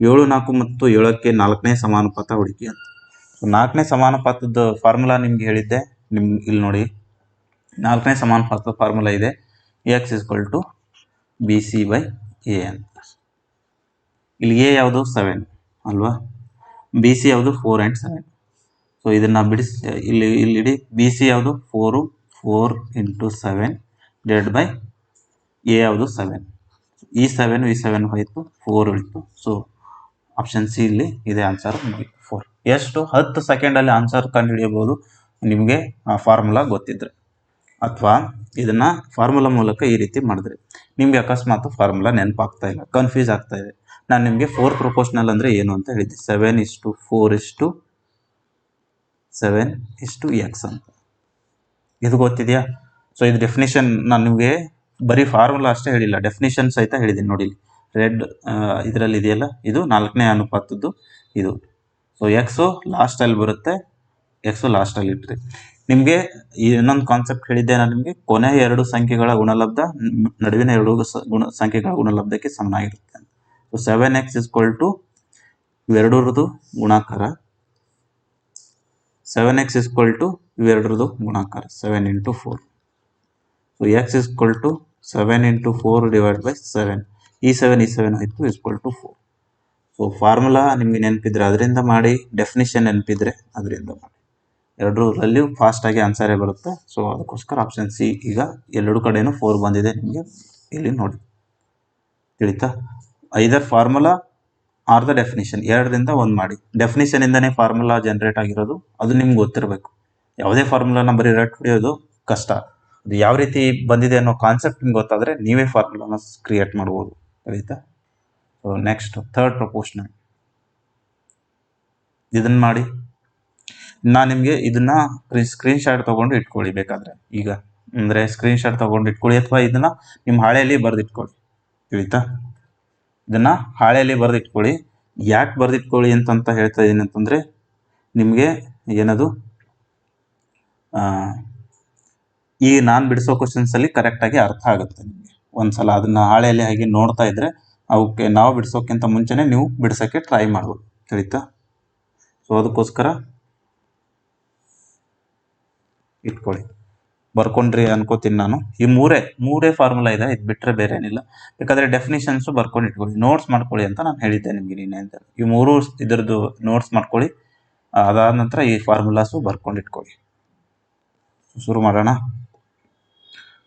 ಏಳು, ನಾಲ್ಕು ಮತ್ತು ಏಳಕ್ಕೆ ನಾಲ್ಕನೇ ಸಮಾನುಪಾತ ಹುಡುಕಿ ಅಂತ. ಸೊ ನಾಲ್ಕನೇ ಸಮಾನುಪಾತದ ಫಾರ್ಮುಲಾ ನಿಮ್ಗೆ ಹೇಳಿದ್ದೆ. ನಿಮ್ಗೆ ಇಲ್ಲಿ ನೋಡಿ. ನಾಲ್ಕನೇ ಸಮಾನ ಫಾರ್ಮುಲಾ ಇದೆ. X is equal to B C by A ಅಂತ ಇಲ್ಲಿ ಎ ಯಾವುದು? ಸೆವೆನ್ ಅಲ್ವಾ? ಬಿ ಸಿ ಯಾವುದು? ಫೋರ್ ಆ್ಯಂಡ್ ಸೆವೆನ್ ಸೊ ಇದನ್ನು ಬಿಡಿಸಿ, ಇಲ್ಲಿ ಇಲ್ಲಿ ಇಡಿ. ಬಿ ಸಿ ಯಾವುದು? Four four into seven divide by A ಯಾವುದು? ಸೆವೆನ್ ಈ ಸೆವೆನ್ ಈ ಸೆವೆನ್ ಹೋಯಿತು. ಫೋರ್ ಉಳಿತು ಸೊ ಆಪ್ಷನ್ ಸಿ ಇಲ್ಲಿ ಇದೆ ಆನ್ಸರ್ ಫೋರ್ ಎಷ್ಟು? ಹತ್ತು ಸೆಕೆಂಡಲ್ಲಿ ಆನ್ಸರ್ ಕಂಡುಹಿಡಿಯಬಹುದು. ನಿಮಗೆ ಆ ಫಾರ್ಮುಲಾ ಗೊತ್ತಿದ್ರೆ. ಅಥವಾ ಇದನ್ನ ಫಾರ್ಮುಲಾ ಮೂಲಕ ಈ ರೀತಿ ಮಾಡಿದ್ರಿ ನಿಮಗೆ ಅಕಸ್ಮಾತ್ ಫಾರ್ಮುಲಾ ನೆನಪಾಗ್ತಾ ಇಲ್ಲ ಕನ್ಫ್ಯೂಸ್ ಆಗ್ತಾ ಇದೆ. ನಾನು ನಿಮಗೆ ಫೋರ್ ಪ್ರೊಪೋರ್ಷನಲ್ ಅಂದರೆ ಏನು ಅಂತ ಹೇಳಿದ್ದೆ. ಸೆವೆನ್ ಇಷ್ಟು ಫೋರ್ ಇಷ್ಟು ಸೆವೆನ್ ಇಷ್ಟು ಎಕ್ಸ್ ಅಂತ. ಇದು ಗೊತ್ತಿದೆಯಾ? ಸೊ ಇದು ಡೆಫಿನೇಷನ್ ನಾನು ನಿಮಗೆ ಬರೀ ಫಾರ್ಮುಲಾ ಅಷ್ಟೇ ಹೇಳಿಲ್ಲ ಡೆಫಿನೇಷನ್ ಸಹಿತ ಹೇಳಿದ್ದೀನಿ ನೋಡಿ ರೆಡ್ ಇದರಲ್ಲಿ ಇದೆಯಲ್ಲ? ಇದು ನಾಲ್ಕನೇ ಅನುಪಾತದ್ದು ಇದು. ಸೊ ಎಕ್ಸು ಲಾಸ್ಟಲ್ಲಿ ಬರುತ್ತೆ ಎಕ್ಸು ಲಾಸ್ಟಲ್ಲಿ ಇಟ್ರಿ. ನಿಮಗೆ ಇನ್ನೊಂದು ಕಾನ್ಸೆಪ್ಟ್ ಹೇಳಿದ್ದೆ ನಾನು ನಿಮಗೆ ಕೊನೆಯ ಎರಡು ಸಂಖ್ಯೆಗಳ ಗುಣಲಬ್ಧ, ನಡುವಿನ ಎರಡು ಗುಣ, ಸಂಖ್ಯೆಗಳ ಗುಣಲಬ್ಧಕ್ಕೆ ಸಮನಾಗಿರುತ್ತೆ so seven X is equal to ಇವೆರಡರದು ಗುಣಾಕಾರ. Seven X is equal to ಇವೆರಡರದು ಗುಣಾಕಾರ seven into four so X is equal to seven into four divide by seven ಈ ಸೆವೆನ್ ಈ ಸೆವೆನ್ ಆಯಿತು is equal to four so formula ನಿಮಗೆ ನೆನಪಿದ್ರೆ, ಅದರಿಂದ ಮಾಡಿ ಡೆಫಿನಿಷನ್ ನೆನಪಿದ್ರೆ, ಅದರಿಂದ ಮಾಡಿ. ಎರಡರಲ್ಲಿಯೂ ಫಾಸ್ಟಾಗಿ ಆನ್ಸರೇ ಬರುತ್ತೆ. ಸೊ ಅದಕ್ಕೋಸ್ಕರ ಆಪ್ಷನ್ ಸಿ ಈಗ ಎರಡು ಕಡೆಯೂ ಫೋರ್ ಬಂದಿದೆ ನಿಮಗೆ ಇಲ್ಲಿ ನೋಡಿ. ತಿಳಿತಾ? Either formula or the definition ಎರಡರಿಂದ ಒಂದು ಮಾಡಿ. ಡೆಫಿನಿಷನಿಂದನೇ ಫಾರ್ಮುಲಾ ಜನ್ರೇಟ್ ಆಗಿರೋದು. ಅದು ನಿಮ್ಗೆ ಗೊತ್ತಿರಬೇಕು. ಯಾವುದೇ ಫಾರ್ಮುಲಾನ ಬರೀ ರೆಟ್ ಹಿಡಿಯೋದು ಕಷ್ಟ. ಅದು ಯಾವ ರೀತಿ ಬಂದಿದೆ ಅನ್ನೋ ಕಾನ್ಸೆಪ್ಟ್ ನಿಮ್ಗೆ ಗೊತ್ತಾದರೆ ನೀವೇ ಫಾರ್ಮುಲಾನ ಕ್ರಿಯೇಟ್ ಮಾಡ್ಬೋದು. ಕವಿತಾ ನೆಕ್ಸ್ಟ್ ಥರ್ಡ್ ಪ್ರಪೋರ್ಷನಲ್ ಇದನ್ನು ಮಾಡಿ. ನಾನು ನಿಮಗೆ ಇದನ್ನ ಸ್ಕ್ರೀನ್ ಶಾಟ್ ತೊಗೊಂಡು ಇಟ್ಕೊಳ್ಳಿ ಬೇಕಾದರೆ. ಈಗ ಅಂದರೆ ಸ್ಕ್ರೀನ್ ಶಾಟ್ ತೊಗೊಂಡು ಇಟ್ಕೊಳ್ಳಿ ಅಥವಾ ಇದನ್ನ ನಿಮ್ಮ ಹಾಳೆಯಲ್ಲಿ ಬರೆದಿಟ್ಕೊಳ್ಳಿ. ತಿಳಿತಾ? ಇದನ್ನ ಹಾಳೆಯಲ್ಲಿ ಬರೆದಿಟ್ಕೊಳ್ಳಿ. ಯಾಕೆ ಬರೆದಿಟ್ಕೊಳ್ಳಿ ಅಂತಂತ ಹೇಳ್ತಾ ಇದ್ದೀನಿ ಅಂತಂದರೆ ನಿಮಗೆ ಏನದು? ಈ ನಾನು ಬಿಡಿಸೋ ಕ್ವಶನ್ಸಲ್ಲಿ ಕರೆಕ್ಟಾಗಿ ಅರ್ಥ ಆಗುತ್ತೆ ನಿಮಗೆ. ಒಂದ್ಸಲ ಅದನ್ನ ಹಾಳೆಯಲ್ಲಿ ಹಾಗೆ ನೋಡ್ತಾ ಇದ್ರೆ ಅವಕ್ಕೆ ನಾವು ಬಿಡಿಸೋಕ್ಕಿಂತ ಮುಂಚೆನೇ ನೀವು ಬಿಡಿಸೋಕ್ಕೆ ಟ್ರೈ ಮಾಡ್ಬೋದು. ತಿಳಿತಾ? ಸೊ ಅದಕ್ಕೋಸ್ಕರ ಇಟ್ಕೊಳ್ಳಿ. ಬರ್ಕೊಂಡ್ರಿ ಅನ್ಕೋತೀನಿ ನಾನು. ಈ ಮೂರೇ ಮೂರೇ ಫಾರ್ಮುಲಾ ಇದೆ, ಇದು ಬಿಟ್ಟರೆ ಬೇರೆ ಏನಿಲ್ಲ ಬೇಕಾದರೆ ಡೆಫಿನಿಷನ್ಸು ಬರ್ಕೊಂಡು ಇಟ್ಕೊಳ್ಳಿ. ನೋಟ್ಸ್ ಮಾಡ್ಕೊಳ್ಳಿ ಅಂತ ನಾನು ಹೇಳಿದ್ದೆ ನಿಮಗೆ ನಿನ್ನೆ ಅಂತ. ಈ ಮೂರು ಇದರದ್ದು ನೋಟ್ಸ್ ಮಾಡ್ಕೊಳ್ಳಿ. ಅದಾದ ನಂತರ ಈ ಫಾರ್ಮುಲಾಸು ಬರ್ಕೊಂಡು ಇಟ್ಕೊಳ್ಳಿ. ಶುರು ಮಾಡೋಣ.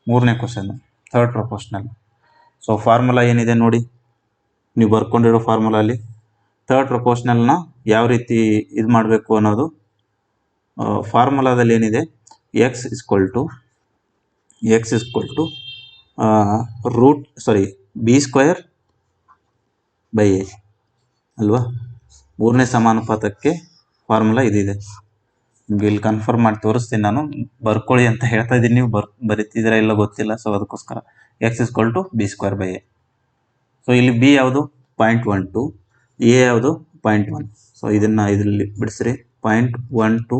ಮೂರನೇ question third proportional so formula ಏನಿದೆ ನೋಡಿ. ನೀವು ಬರ್ಕೊಂಡಿರೋ ಫಾರ್ಮುಲಾಲಿ ಥರ್ಡ್ ಪ್ರೊಪೋರ್ಷನಲ್ನ ಯಾವ ರೀತಿ ಇದು ಮಾಡಬೇಕು ಅನ್ನೋದು ಫಾರ್ಮುಲಾದಲ್ಲಿ ಏನಿದೆ? X is equal to X is equal to root sorry B square by A ಅಲ್ವಾ? ಮೂರನೇ ಸಮಾನುಪಾತಕ್ಕೆ ಫಾರ್ಮುಲಾ ಇದಿದೆ. ನಿಮ್ಗೆ ಇಲ್ಲಿ ಕನ್ಫರ್ಮ್ ಮಾಡಿ ತೋರಿಸ್ತೀನಿ ನಾನು. ಬರ್ಕೊಳ್ಳಿ ಅಂತ ಹೇಳ್ತಾ ಇದ್ದೀನಿ. ನೀವು ಬರ್, ಬರೀತಿದ್ದೀರಾ ಇಲ್ಲ ಗೊತ್ತಿಲ್ಲ. ಸೊ ಅದಕ್ಕೋಸ್ಕರ X is equal to B square by A so ಇಲ್ಲಿ ಬಿ ಯಾವುದು? ಪಾಯಿಂಟ್ ಒನ್ ಟು ಎ ಯಾವುದು? ಪಾಯಿಂಟ್ ಒನ್ ಸೊ ಇದನ್ನು ಇದರಲ್ಲಿ ಬಿಡಿಸ್ರಿ. Point one two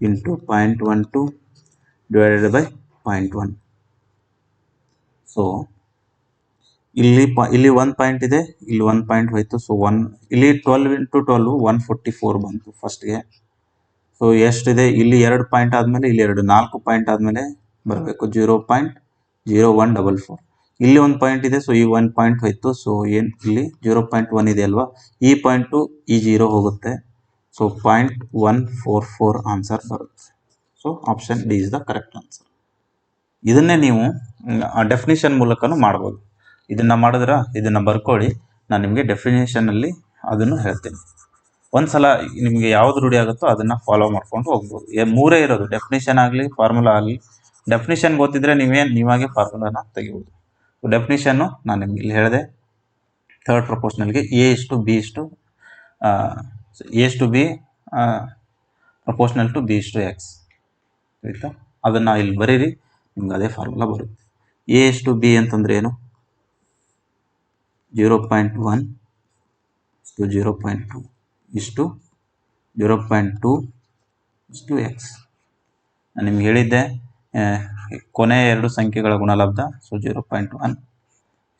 into point one two divided by point one so ಇಲ್ಲಿ ಪ, ಇಲ್ಲಿ ಒನ್ ಪಾಯಿಂಟ್ ಇದೆ, ಇಲ್ಲಿ ಒನ್ ಪಾಯಿಂಟ್ ಹೋಯ್ತು. ಸೊ ಒನ್ ಇಲ್ಲಿ twelve into twelve one forty four ಬಂತು ಫಸ್ಟ್ಗೆ ಸೊ ಎಷ್ಟಿದೆ? ಇಲ್ಲಿ ಎರಡು ಪಾಯಿಂಟ್ ಆದಮೇಲೆ, ಇಲ್ಲಿ ಎರಡು, ನಾಲ್ಕು ಪಾಯಿಂಟ್ ಆದಮೇಲೆ ಬರಬೇಕು. Zero point zero one double four ಇಲ್ಲಿ ಒಂದು ಪಾಯಿಂಟ್ ಇದೆ ಸೊ ಈ ಒನ್ ಪಾಯಿಂಟ್ ಹೋಯ್ತು. ಸೊ ಏನು, ಇಲ್ಲಿ ಜೀರೋ ಪಾಯಿಂಟ್ ಒನ್ ಇದೆ ಅಲ್ವಾ? ಈ ಪಾಯಿಂಟು ಈ ಜೀರೋ ಹೋಗುತ್ತೆ. So point one four four answer ಬರುತ್ತೆ. So option D is the correct answer ಇದನ್ನೇ ನೀವು ಡೆಫಿನೇಷನ್ ಮೂಲಕನೂ ಮಾಡ್ಬೋದು. ಇದನ್ನು ಮಾಡಿದ್ರೆ? ಇದನ್ನು ಬರ್ಕೊಳ್ಳಿ ನಾನು ನಿಮಗೆ ಡೆಫಿನೇಷನಲ್ಲಿ ಅದನ್ನು ಹೇಳ್ತೀನಿ. ಒಂದ್ಸಲ ನಿಮಗೆ ಯಾವ್ದು ರೂಢಿ ಆಗುತ್ತೋ ಅದನ್ನು ಫಾಲೋ ಮಾಡ್ಕೊಂಡು ಹೋಗ್ಬೋದು. ಮೂರೇ ಇರೋದು. ಡೆಫಿನೇಷನ್ ಆಗಲಿ ಫಾರ್ಮುಲಾ ಆಗಲಿ. ಡೆಫಿನೇಷನ್ ಗೊತ್ತಿದ್ರೆ ನೀವೇನು, ನೀವಾಗೆ ಫಾರ್ಮುಲಾನ ತೆಗಿಬೋದು. ಡೆಫಿನೇಷನ್ನು ನಾನು ನಿಮ್ಗೆ ಇಲ್ಲಿ ಹೇಳಿದೆ. ಥರ್ಡ್ ಪ್ರಪೋರ್ಷನಲ್ಗೆ ಎ ಇಷ್ಟು ಬಿ ಇಷ್ಟು ಎ ಇಷ್ಟು ಬಿ ಪ್ರಪೋರ್ಷನಲ್ ಟು ಬಿ ಇಷ್ಟು ಎಕ್ಸ್ ಆಯಿತಾ? ಅದನ್ನು ಇಲ್ಲಿ ಬರೀರಿ, ನಿಮ್ಗೆ ಅದೇ ಫಾರ್ಮುಲಾ ಬರುತ್ತೆ. ಎ ಇಷ್ಟು ಬಿ ಅಂತಂದ್ರೆ ಏನು? ಜೀರೋ ಪಾಯಿಂಟ್ ಒನ್ ಇಷ್ಟು ಜೀರೋ ಪಾಯಿಂಟ್ ಟು ಇಷ್ಟು ಜೀರೋ ಪಾಯಿಂಟ್ ಟು ಇಷ್ಟು ಎಕ್ಸ್ ನಾನು ನಿಮ್ಗೆ ಹೇಳಿದ್ದೆ ಕೊನೆ ಎರಡು ಸಂಖ್ಯೆಗಳ ಗುಣಲಬ್ಧ so zero point one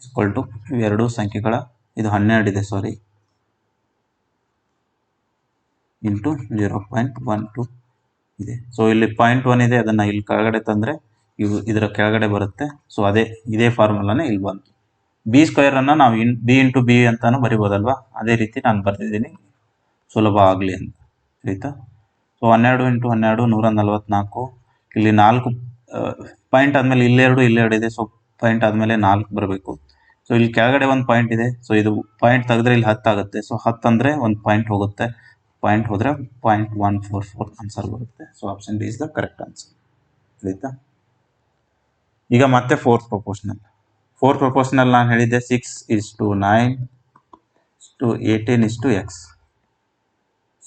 is equal to ಎರಡು ಸಂಖ್ಯೆಗಳ, ಇದು ಹನ್ನೆರಡು ಇದೆ sorry into zero point one two ಇದೆ. ಸೊ ಇಲ್ಲಿ ಪಾಯಿಂಟ್ ಒನ್ ಇದೆ, ಅದನ್ನು ಇಲ್ಲಿ ಕೆಳಗಡೆ ತಂದರೆ ಇವು ಇದರ ಕೆಳಗಡೆ ಬರುತ್ತೆ. ಸೊ ಅದೇ, ಇದೇ ಫಾರ್ಮುಲಾನೇ ಇಲ್ಲಿ ಬಂತು. ಬಿ ಸ್ಕ್ವೇರನ್ನು ನಾವು ಇನ್ ಬಿ ಇಂಟು ಬಿ ಅಂತಾನು ಬರಿಬೋದಲ್ವಾ? ಅದೇ ರೀತಿ ನಾನು ಬರ್ತಿದ್ದೀನಿ ಸುಲಭ ಆಗಲಿ ಅಂತ. ಆಯಿತಾ ಸೊ ಹನ್ನೆರಡು ಇಂಟು ಹನ್ನೆರಡು, ನೂರ ನಲವತ್ತ್ನಾಲ್ಕು ಇಲ್ಲಿ ನಾಲ್ಕು ಪಾಯಿಂಟ್ ಆದಮೇಲೆ ಇಲ್ಲೆರಡು ಇಲ್ಲೆರಡು ಇದೆ. ಸೊ ಪಾಯಿಂಟ್ ಆದಮೇಲೆ ನಾಲ್ಕು ಬರಬೇಕು. ಸೊ ಇಲ್ಲಿ ಕೆಳಗಡೆ ಒಂದು ಪಾಯಿಂಟ್ ಇದೆ. ಸೊ ಇದು ಪಾಯಿಂಟ್ ತೆಗೆದ್ರೆ ಇಲ್ಲಿ ಹತ್ತಾಗುತ್ತೆ ಸೊ ಹತ್ತು ಅಂದರೆ ಒಂದು ಪಾಯಿಂಟ್ ಹೋಗುತ್ತೆ. ಪಾಯಿಂಟ್ ಹೋದರೆ point one four four answer ಬರುತ್ತೆ. So option D is the correct answer ಆಯಿತಾ? ಈಗ ಮತ್ತೆ ಫೋರ್ತ್ ಪ್ರಪೋರ್ಷನಲ್ ಫೋರ್ತ್ ಪ್ರಪೋರ್ಷನಲ್ ನಾನು ಹೇಳಿದ್ದೆ six is to nine to eighteen is to X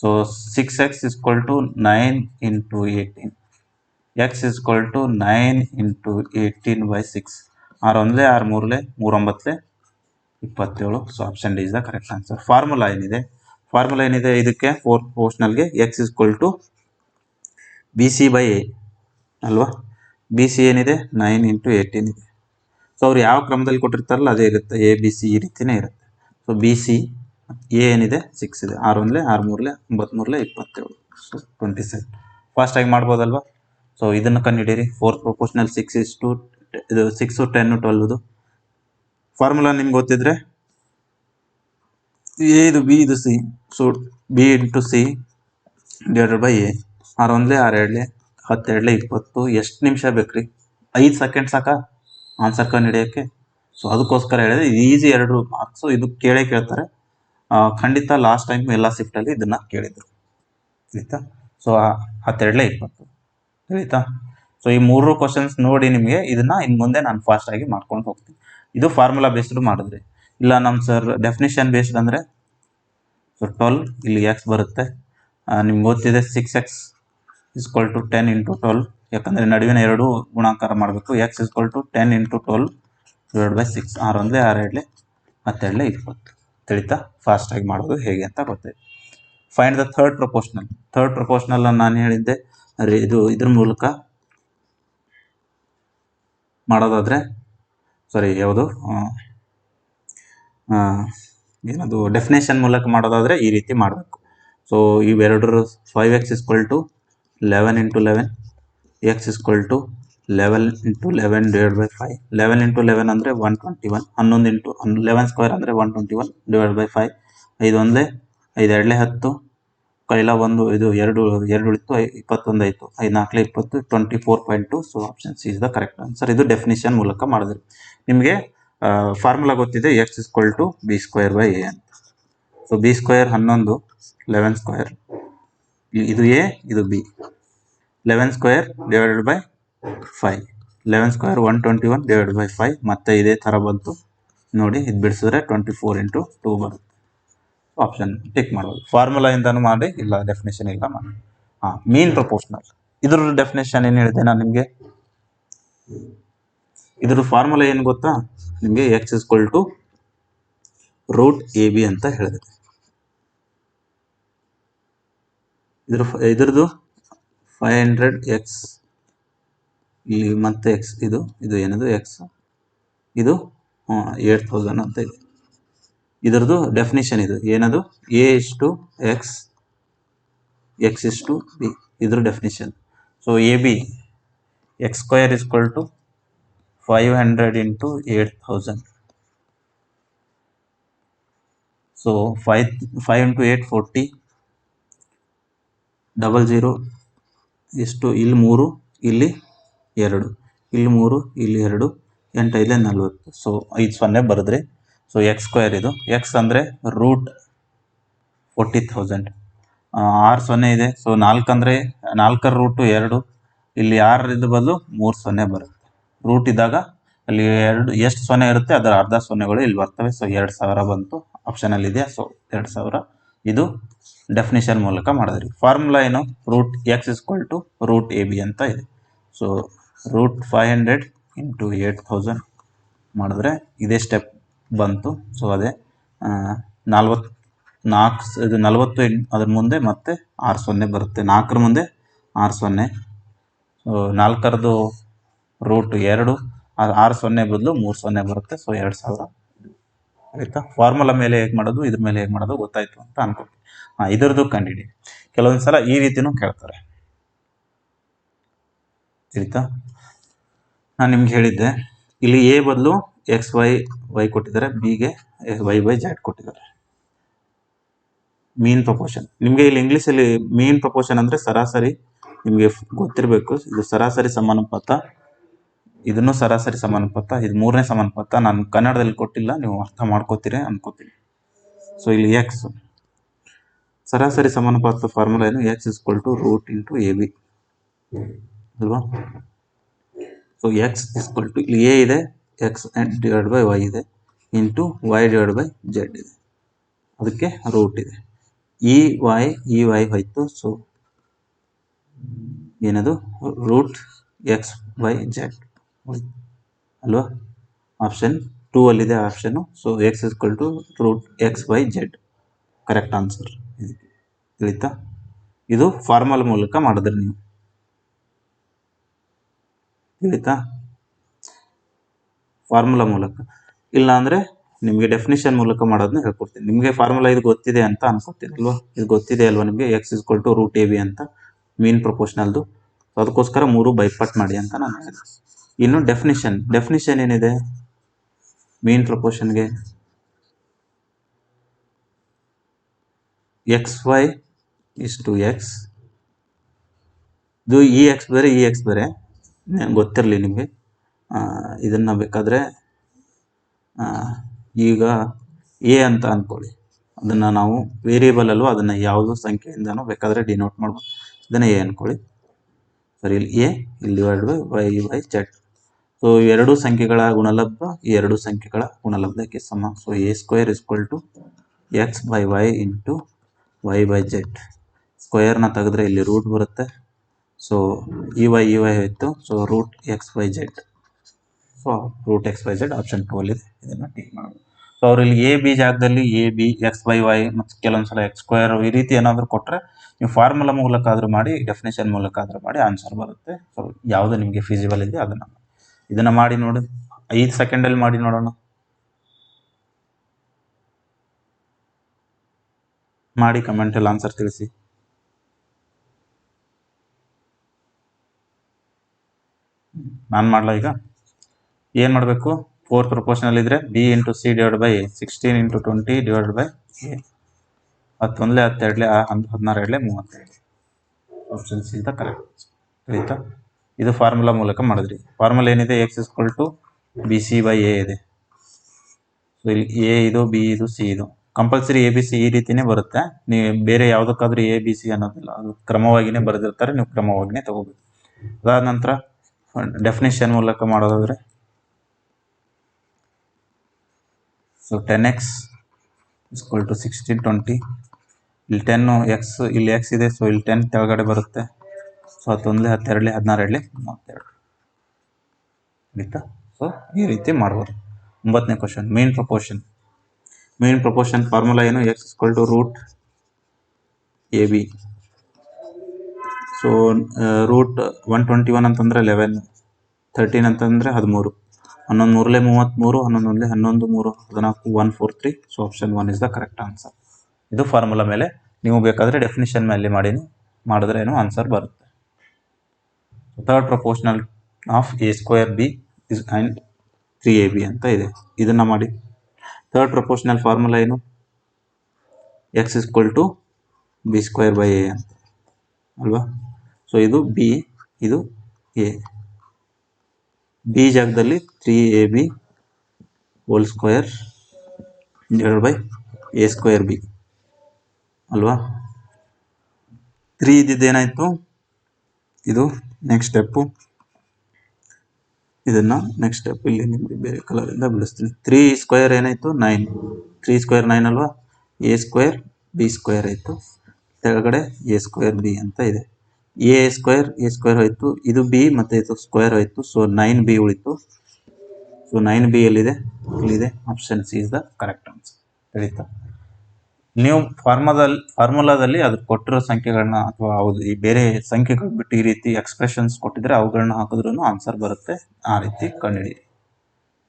so six X is equal to nine into eighteen X is equal to nine into eighteen by six ಆರು ಒಂದಲೇ, ಆರು ಮೂರಲೆ ಮೂರೊಂಬತ್ತಲೆ ಇಪ್ಪತ್ತೇಳು. So option D is the correct answer formula ಏನಿದೆ? ಫಾರ್ಮುಲಾ ಏನಿದೆ ಇದಕ್ಕೆ? Four ಪೋರ್ಷನಲ್ಗೆ X is equal to B C by ಅಲ್ವಾ? ಬಿ ಸಿ ಏನಿದೆ? ನೈನ್ ಇಂಟು ಏಯ್ಟೀನ್ ಇದೆ. ಸೊ ಅವ್ರು ಯಾವ ಕ್ರಮದಲ್ಲಿ ಕೊಟ್ಟಿರ್ತಾರಲ್ಲ, ಅದೇ ಇರುತ್ತೆ. ಎ ಬಿ ಸಿ ಈ ರೀತಿಯೇ ಇರುತ್ತೆ. ಸೊ ಬಿ ಸಿ ಎ ಏನಿದೆ? ಸಿಕ್ಸ್ ಇದೆ. ಆರು ಒಂದಲೇ ಆರು ಮೂರಲೆ ಒಂಬತ್ಮೂರಲೆ, ಇಪ್ಪತ್ತೇಳು. ಸೊ ಟ್ವೆಂಟಿ ಸೆವೆನ್ ಫಾಸ್ಟಾಗಿ ಮಾಡ್ಬೋದಲ್ವಾ? ಸೊ ಇದನ್ನು ಕಂಡುಹಿಡೀರಿ four proportional six is to ಇದು ಸಿಕ್ಸು ಟೆನ್ನು ಟ್ವೆಲ್ವ್ದು ಫಾರ್ಮುಲಾ ನಿಮ್ಗೆ ಗೊತ್ತಿದ್ರೆ ಇದು ಬಿ ಇದು C so B into C divided by A ಆರು ಒಂದಲೇ ಆರು ಎರಡಲೆ ಹತ್ತೆರಡಲೆ, ಇಪ್ಪತ್ತು. ಎಷ್ಟು ನಿಮಿಷ ಬೇಕ್ರಿ? ಐದು ಸೆಕೆಂಡ್ ಸಾಕ? ಆನ್ಸರ್ ಕಂಡು ಹಿಡಿಯೋಕ್ಕೆ. ಸೊ ಅದಕ್ಕೋಸ್ಕರ ಹೇಳಿದ್ರೆ ಇದು ಈಸಿ ಎರಡು ಮಾರ್ಕ್ಸು ಇದು ಕೇಳೇ ಕೇಳ್ತಾರೆ. ಖಂಡಿತ ಲಾಸ್ಟ್ ಟೈಮ್ ಎಲ್ಲ ಶಿಫ್ಟಲ್ಲಿ ಇದನ್ನು ಕೇಳಿದರು. ಆಯಿತಾ? ಸೊ ಹತ್ತೆರಡಲೆ, ಇಪ್ಪತ್ತು. ಆಯಿತಾ? ಸೊ ಈ ಮೂರು ಕ್ವಶನ್ಸ್ ನೋಡಿ ನಿಮಗೆ ಇದನ್ನು ಇನ್ನು ಮುಂದೆ ನಾನು ಫಾಸ್ಟಾಗಿ ಮಾಡ್ಕೊಂಡು ಹೋಗ್ತೀನಿ. ಇದು ಫಾರ್ಮುಲಾ ಬೇಸ್ಡ್ ಮಾಡಿದ್ರಿ. ಇಲ್ಲ ನಮ್ಮ ಸರ್ ಡೆಫಿನಿಷನ್ ಬೇಸ್ಡ್ ಅಂದರೆ ಸೊ ಟ್ವೆಲ್ ಇಲ್ಲಿ ಎಕ್ಸ್ ಬರುತ್ತೆ. ನಿಮ್ಗೆ ಗೊತ್ತಿದೆ six x is equal to ten into twelve ಯಾಕಂದರೆ ನಡುವಿನ ಎರಡು ಗುಣಾಕಾರ ಮಾಡಬೇಕು. X is equal to ten into twelve divide by six ಆರು ಅಂದರೆ ಆರು ಎರಡಲೆ ಹತ್ತೆರಡಲೆ ಇಪ್ಪತ್ತು. ತಿಳಿತಾ? ಫಾಸ್ಟಾಗಿ ಮಾಡೋದು ಹೇಗೆ ಅಂತ ಗೊತ್ತಾಯ್ತು find the third proportional third proportional ನಾನು ಹೇಳಿದ್ದೆ. ಇದು ಇದ್ರ ಮೂಲಕ ಮಾಡೋದಾದರೆ ಸಾರಿ ಯಾವುದು? ಏನದು ಡೆಫಿನೇಷನ್ ಮೂಲಕ ಮಾಡೋದಾದರೆ ಈ ರೀತಿ ಮಾಡಬೇಕು. ಸೊ ಇವೆರಡರ five x is equal to eleven into eleven x is equal to eleven into eleven divide by five eleven into eleven ಅಂದರೆ ಒನ್ ಟ್ವೆಂಟಿ ಒನ್ ಹನ್ನೊಂದು ಇಂಟು ಲೆವೆನ್ ಸ್ಕ್ವೇರ್ ಅಂದರೆ one twenty one divide by five ಐದು ಒಂದೇ, ಐದು ಎರಡಲೇ ಹತ್ತು. ಕೈಲ ಒಂದು ಇದು ಎರಡು ಎರಡು ಉಳಿತು ಐ, ಇಪ್ಪತ್ತೊಂದು ಆಯಿತು. ಐದು ನಾಲ್ಕಲೇ ಇಪ್ಪತ್ತು twenty four point two so options is the correct answer ಇದು ಡೆಫಿನಿಷನ್ ಮೂಲಕ ಮಾಡಿದ್ರಿ. ನಿಮಗೆ ಫಾರ್ಮುಲಾ ಗೊತ್ತಿದೆ x is equal to b square by a ಅಂತ. ಸೊ ಬಿ ಸ್ಕ್ವೇರ್ ಹನ್ನೊಂದು ಲೆವೆನ್ ಸ್ಕ್ವೇರ್ ಇದು ಎ ಇದು b eleven square divided by five eleven square one twenty one divide by five ಮತ್ತೆ ಇದೇ ಥರ ಬಂತು. ನೋಡಿ, ಇದು ಬಿಡಿಸಿದ್ರೆ ಟ್ವೆಂಟಿ ಫೋರ್ ಇಂಟು ಟೂ ಬರುತ್ತೆ ಆಪ್ಷನ್ ಟಿಕ್ ಮಾಡ್ಬೋದು ಫಾರ್ಮುಲಾಯಿಂದನೂ ಮಾಡಿ, ಇಲ್ಲ ಡೆಫಿನೇಷನ್ ಇಲ್ಲ ಮಾಡಿ. ಹಾಂ ಮೀನ್ ಪ್ರಪೋರ್ಷನಲ್ ಇದ್ರ ಡೆಫಿನೇಷನ್ ಏನು ಹೇಳಿದೆ ನಾನು ನಿಮಗೆ? ಇದ್ರ ಫಾರ್ಮುಲಾ ಏನು ಗೊತ್ತಾ? ನಿಮಗೆ x is equal to root a b ಅಂತ ಹೇಳಿದೆ. ಇದ್ರ ಇದ್ರದ್ದು ಫೈವ್ ಹಂಡ್ರೆಡ್ ಎಕ್ಸ್ ಇಲ್ಲಿ ಮತ್ತೆ ಎಕ್ಸ್ ಇದು ಇದು ಏನದು ಎಕ್ಸ್ ಇದು ಏಟ್ ತೌಸಂಡ್ ಅಂತ ಇದೆ. ಇದರದ್ದು ಡೆಫಿನಿಷನ್ ಇದು, ಏನದು a is to x x is to b ಇದ್ರ definition so a b x square equal to five hundred into eight thousand so five five into eight forty double zero ಎಷ್ಟು ಇಲ್ಲಿ ಮೂರು ಇಲ್ಲಿ ಎರಡು ಇಲ್ಲಿ ಮೂರು ಇಲ್ಲಿ ಎರಡು ಎಂಟು, ಐದೇ, ನಲ್ವತ್ತು. ಸೊ ಐದು ಸೊನ್ನೆ ಬರೆದ್ರಿ ಸೊ ಎಕ್ಸ್ ಸ್ಕ್ವೇರ್ ಇದು. ಎಕ್ಸ್ ಅಂದರೆ ರೂಟ್ ಫೋರ್ಟಿ ಥೌಸಂಡ್ ಆರು ಸೊನ್ನೆ ಇದೆ. ಸೊ ನಾಲ್ಕು ಅಂದರೆ, ನಾಲ್ಕರ ರೂಟು ಎರಡು. ಇಲ್ಲಿ ಆರರಿಂದ ಬದಲು ಮೂರು ಸೊನ್ನೆ ಬರುತ್ತೆ. ರೂಟ್ ಇದ್ದಾಗ ಅಲ್ಲಿ ಎರಡು, ಎಷ್ಟು ಸೊನ್ನೆ ಇರುತ್ತೆ, ಅದರ ಅರ್ಧ ಸೊನ್ನೆಗಳು ಇಲ್ಲಿ ಬರ್ತವೆ. ಸೊ ಎರಡು ಸಾವಿರ ಬಂತು. ಆಪ್ಷನಲ್ಲಿ ಇದೆ ಸೊ ಎರಡು ಸಾವಿರ. ಇದು ಡೆಫಿನೇಷನ್ ಮೂಲಕ ಮಾಡಿದ್ರಿ. ಫಾರ್ಮುಲಾ ಏನು? Root x is equal to root a b ಅಂತ ಇದೆ. So root five hundred into eight thousand ಮಾಡಿದ್ರೆ ಇದೇ ಸ್ಟೆಪ್ ಬಂತು. ಸೊ ಅದೇ ನಲ್ವತ್ತು ನಾಲ್ಕು ಇದು ನಲವತ್ತು ಎಂಟು ಅದ್ರ ಮುಂದೆ ಮತ್ತೆ ಆರು ಸೊನ್ನೆ ಬರುತ್ತೆ. ನಾಲ್ಕರ ಮುಂದೆ ಆರು ಸೊನ್ನೆ. ಸೊ ನಾಲ್ಕರದು ರೂಟ್ ಎರಡು ಆರು ಸೊನ್ನೆ ಬದಲು ಮೂರು ಸೊನ್ನೆ ಬರುತ್ತೆ. ಸೊ ಎರಡು ಸಾವಿರ. ಆಯಿತಾ? ಫಾರ್ಮುಲಾ ಮೇಲೆ ಹೇಗೆ ಮಾಡೋದು, ಇದ್ರ ಮೇಲೆ ಹೇಗೆ ಮಾಡೋದು ಗೊತ್ತಾಯ್ತು ಅಂತ ಅನ್ಕೊತೀನಿ ಹಾಂ, ಇದರದ್ದು ಕಂಡಿಡಿ. ಕೆಲವೊಂದು ಸಲ ಈ ರೀತಿನೂ ಕೇಳ್ತಾರೆ. ಆಯಿತಾ ನಾನು ನಿಮ್ಗೆ ಹೇಳಿದ್ದೆ. ಇಲ್ಲಿ ಎ ಬದಲು ಎಕ್ಸ್ ವೈ ವೈ ಕೊಟ್ಟಿದ್ದಾರೆ. ಬಿಗೆ ವೈ ಬೈ ಜಾಡ್ ಕೊಟ್ಟಿದ್ದಾರೆ. ಮೀನ್ ಪ್ರಪೋರ್ಷನ್ ನಿಮಗೆ ಇಲ್ಲಿ ಇಂಗ್ಲೀಷಲ್ಲಿ ಮೀನ್ ಪ್ರಪೋರ್ಷನ್ ಅಂದರೆ ಸರಾಸರಿ ನಿಮಗೆ ಗೊತ್ತಿರಬೇಕು. ಇದು ಸರಾಸರಿ ಸಮಾನುಪಾತ ಇದನ್ನು ಸರಾಸರಿ ಸಮಾನುಪಾತ, ಇದು ಮೂರನೇ ಸಮಾನುಪಾತ. ನಾನು ಕನ್ನಡದಲ್ಲಿ ಕೊಟ್ಟಿಲ್ಲ, ನೀವು ಅರ್ಥ ಮಾಡ್ಕೋತೀರಿ ಅನ್ಕೋತೀನಿ. ಸೊ ಇಲ್ಲಿ ಎಕ್ಸ್ ಸರಾಸರಿ ಸಮಾನುಪಾತ ಫಾರ್ಮುಲಾ ಏನು? X is equal to root into a b ಅಲ್ವಾ? So x is equal to ಇಲ್ಲಿ ಎ ಇದೆ ಎಕ್ಸ್ ಡಿವೈಡ್ ಬೈ ವೈ ಇದೆ into y divide by z ಇದೆ. ಅದಕ್ಕೆ ರೂಟ್ ಇದೆ. ಇ ವೈ ಇ ವೈ ಹೋಯ್ತು. ಸೊ ಏನದು? ರೂಟ್ ಎಕ್ಸ್ ವೈ ಜೆಡ್ ಅಲ್ವಾ? ಆಪ್ಷನ್ ಟೂ ಅಲ್ಲಿದೆ option so x is equal to root x y z correct answer ತಿಳಿತಾ? ಇದು ಫಾರ್ಮಲ್ ಮೂಲಕ ಮಾಡಿದ್ರಿ ನೀವು. ತಿಳಿತಾ? ಫಾರ್ಮುಲಾ ಮೂಲಕ. ಇಲ್ಲ ಅಂದರೆ ನಿಮಗೆ ಡೆಫಿನಿಷನ್ ಮೂಲಕ ಮಾಡೋದನ್ನ ಹೇಳ್ಕೊಡ್ತೀನಿ. ನಿಮಗೆ ಫಾರ್ಮುಲಾ ಇದು ಗೊತ್ತಿದೆ ಅಂತ ಅನ್ಕೋತೀನಿ, ಅಲ್ವಾ? ಇದು ಗೊತ್ತಿದೆ ಅಲ್ವಾ ನಿಮಗೆ? X is equal to root a b ಅಂತ. ಮೀನ್ ಪ್ರಪೋರ್ಷನಲ್ದು ಅದಕ್ಕೋಸ್ಕರ ಮೂರು ಬೈಪಟ್ ಮಾಡಿ ಅಂತ ನಾನು ಹೇಳಿದೆ ಇನ್ನು ಡೆಫಿನಿಷನ್ ಡೆಫಿನಿಷನ್ ಏನಿದೆ? Mean ಪ್ರಪೋರ್ಷನ್ಗೆ x y is to x ಇದು ಇ ಎಕ್ಸ್ ಬೇರೆ ಇ ಎಕ್ಸ್ ಬೇರೆ. ಗೊತ್ತಿರಲಿ ನಿಮಗೆ. ಇದನ್ನು ಬೇಕಾದರೆ ಈಗ ಎ ಅಂತ ಅಂದ್ಕೊಳ್ಳಿ ಅದನ್ನು ನಾವು ವೇರಿಯೇಬಲ್ ಅಲ್ವಾ, ಅದನ್ನು ಯಾವುದೋ ಸಂಖ್ಯೆಯಿಂದನೂ ಬೇಕಾದರೆ ಡಿನೋಟ್ ಮಾಡ್ಬೋದು. ಇದನ್ನು ಎ ಅಂದ್ಕೊಳ್ಳಿ ಸರಿ, ಇಲ್ಲಿ ಎ ಇಲ್ಲಿ by y by z so ಎರಡು ಸಂಖ್ಯೆಗಳ ಗುಣಲಬ್ಧ, ಈ ಎರಡು ಸಂಖ್ಯೆಗಳ ಗುಣಲಬ್ಧಕ್ಕೆ ಸಮ. So a square is equal to x by y into y by z ಸ್ಕ್ವೇರ್ನ ತೆಗೆದ್ರೆ ಇಲ್ಲಿ ರೂಟ್ ಬರುತ್ತೆ. ಸೊ ಇ ವೈ ಇ ವೈ ಆಯಿತು. So root x y z so root x y z option two ಅಲ್ಲಿದೆ ಇದನ್ನು ಟಿಕ್ ಮಾಡೋದು ಸೊ ಅವ್ರು ಇಲ್ಲಿ ಎ ಬಿ ಜಾಗದಲ್ಲಿ a b x y y ಮತ್ತು ಕೆಲವೊಂದು ಸಲ ಎಕ್ಸ್ ಸ್ಕ್ವೇರ್ ಈ ರೀತಿ ಏನಾದರೂ ಕೊಟ್ಟರೆ ನೀವು ಫಾರ್ಮುಲಾ ಮೂಲಕ ಆದರೂ ಮಾಡಿ ಡೆಫಿನೇಷನ್ ಮೂಲಕ ಆದರೂ ಮಾಡಿ ಆನ್ಸರ್ ಬರುತ್ತೆ. ಸೊ ಯಾವುದು ನಿಮಗೆ ಫಿಸಿಬಲ್ ಇದೆ ಅದನ್ನು ಇದನ್ನು ಮಾಡಿ ನೋಡಿ. ಐದು ಸೆಕೆಂಡಲ್ಲಿ ಮಾಡಿ ನೋಡೋಣ. ಮಾಡಿ ಕಮೆಂಟಲ್ಲಿ ಆನ್ಸರ್ ತಿಳಿಸಿ. ನಾನು ಮಾಡಲ ಈಗ? ಏನು ಮಾಡಬೇಕು? ಫೋರ್ತ್ ಪ್ರಪೋರ್ಷನಲ್ ಇದ್ದರೆ b into c divide by sixteen into twenty divide by a ಹತ್ತೊಂದಲೇ ಹತ್ತೆರಡಲೇ ಹತ್ತು ಹದಿನಾರು ಎರಡಲೇ ಮೂವತ್ತೆರಡು. ಆಪ್ಷನ್ ಸಿ ಇಸ್ ಕರೆಕ್ಟ್ ಆಯಿತಾ? ಇದು ಫಾರ್ಮುಲಾ ಮೂಲಕ ಮಾಡಿದ್ರಿ. ಫಾರ್ಮುಲಾ ಏನಿದೆ? X is equal to b c by a ಇದೆ. ಸೊ ಇಲ್ಲಿ ಎ ಇದು ಬಿ ಇದು ಸಿ ಇದು. ಕಂಪಲ್ಸರಿ ಎ ಬಿ ಸಿ ಈ ರೀತಿನೇ ಬರುತ್ತೆ. ನೀವು ಬೇರೆ ಯಾವುದಕ್ಕಾದ್ರೂ ಎ ಬಿ ಸಿ ಅನ್ನೋದಿಲ್ಲ. ಅದು ಕ್ರಮವಾಗಿಯೇ ಬರೆದಿರ್ತಾರೆ. ನೀವು ಕ್ರಮವಾಗಿಯೇ ತಗೋಬೇಕು. ಅದಾದ ನಂತರ ಡೆಫಿನೇಷನ್ ಮೂಲಕ ಮಾಡೋದಾದರೆ so ten x is equal to sixteen twenty ಇಲ್ಲಿ ಟೆನ್ನು ಎಕ್ಸ್ ಇಲ್ಲಿ ಎಕ್ಸ್ ಇದೆ. ಸೊ ಇಲ್ಲಿ ಟೆನ್ ಕೆಳಗಡೆ ಬರುತ್ತೆ. ಸೊ ಹತ್ತೊಂದಲೇ ಹದಿನಾರು ಹದಿನಾರಡಲಿ, ಮೂವತ್ತೆರಡು. ಆಯಿತಾ ಸೊ ಈ ರೀತಿ ಮಾಡ್ಬೋದು. ಒಂಬತ್ತನೇ question mean proportion mean proportion formula ಏನು? X is equal to root a b so root one twenty one ಅಂತಂದರೆ ಲೆವೆನ್ ತರ್ಟೀನ್ ಅಂತಂದರೆ ಹದಿಮೂರು. ಹನ್ನೊಂದು ಮೂರಲೆ ಮೂವತ್ತ್ಮೂರು ಹನ್ನೊಂದು ಒಂದಲೇ ಹನ್ನೊಂದು ಮೂರು, ಹದಿನಾಲ್ಕು one four three so option one is the correct answer ಇದು ಫಾರ್ಮುಲಾ ಮೇಲೆ, ನೀವು ಬೇಕಾದರೆ ಡೆಫಿನಿಷನ್ ಮೇಲೆ ಮಾಡಿ ಮಾಡಿದ್ರೆ ಏನು? ಆನ್ಸರ್ ಬರುತ್ತೆ. Third proportional of a square b is and three a b ಅಂತ ಇದೆ. ಇದನ್ನು ಮಾಡಿ. ಥರ್ಡ್ ಪ್ರಪೋರ್ಷನಲ್ ಫಾರ್ಮುಲಾ ಏನು? X is equal to b square by a ಅಂತ. ಅಲ್ವಾ? ಸೊ ಇದು ಬಿ ಇದು ಎ ಬಿ ಜಾಗದಲ್ಲಿ three a b whole square divide by a square b ಅಲ್ವಾ? ತ್ರೀ ಇದ್ದಿದ್ದೇನಾಯಿತು ಇದು ನೆಕ್ಸ್ಟ್ ಸ್ಟೆಪ್ಪು ಇದನ್ನು ನೆಕ್ಸ್ಟ್ ಸ್ಟೆಪ್ ಇಲ್ಲಿ ನಿಮಗೆ ಬೇರೆ ಕಲರಿಂದ ಬಿಡಿಸ್ತೀನಿ. ತ್ರೀ ಸ್ಕ್ವೇರ್ ಏನಾಯಿತು? ನೈನ್ ತ್ರೀ ಸ್ಕ್ವೇರ್ ನೈನ್ ಅಲ್ವಾ? ಎ ಸ್ಕ್ವೇರ್ ಬಿ ಸ್ಕ್ವೇರ್ ಆಯಿತು. ಕೆಳಗಡೆ ಎ ಸ್ಕ್ವೇರ್ ಬಿ ಅಂತ ಇದೆ. ಎ ಸ್ಕ್ವೇರ್ ಎ ಸ್ಕ್ವೇರ್ ಹೋಯಿತು ಇದು ಬಿ ಮತ್ತು ಇದು ಸ್ಕ್ವೇರ್ ಹೋಯಿತು ಸೊ ನೈನ್ ಬಿ ಉಳಿತು. ಸೊ ನೈನ್ ಬಿ ಎಲ್ಲಿದೆ? ಇಲ್ಲಿದೆ. Option c is the correct answer ತಿಳಿತಾ? ನೀವು ಫಾರ್ಮದಲ್ಲಿ ಫಾರ್ಮುಲಾದಲ್ಲಿ ಅದು ಕೊಟ್ಟಿರೋ ಸಂಖ್ಯೆಗಳನ್ನ ಅಥವಾ ಹೌದು, ಈ ಬೇರೆ ಸಂಖ್ಯೆಗಳು ಬಿಟ್ಟು ಈ ರೀತಿ ಎಕ್ಸ್ಪ್ರೆಷನ್ಸ್ ಕೊಟ್ಟಿದ್ರೆ ಅವುಗಳನ್ನ ಹಾಕಿದ್ರೂ ಆನ್ಸರ್ ಬರುತ್ತೆ ಆ ರೀತಿ ಕಂಡುಹಿಡಿಯಿರಿ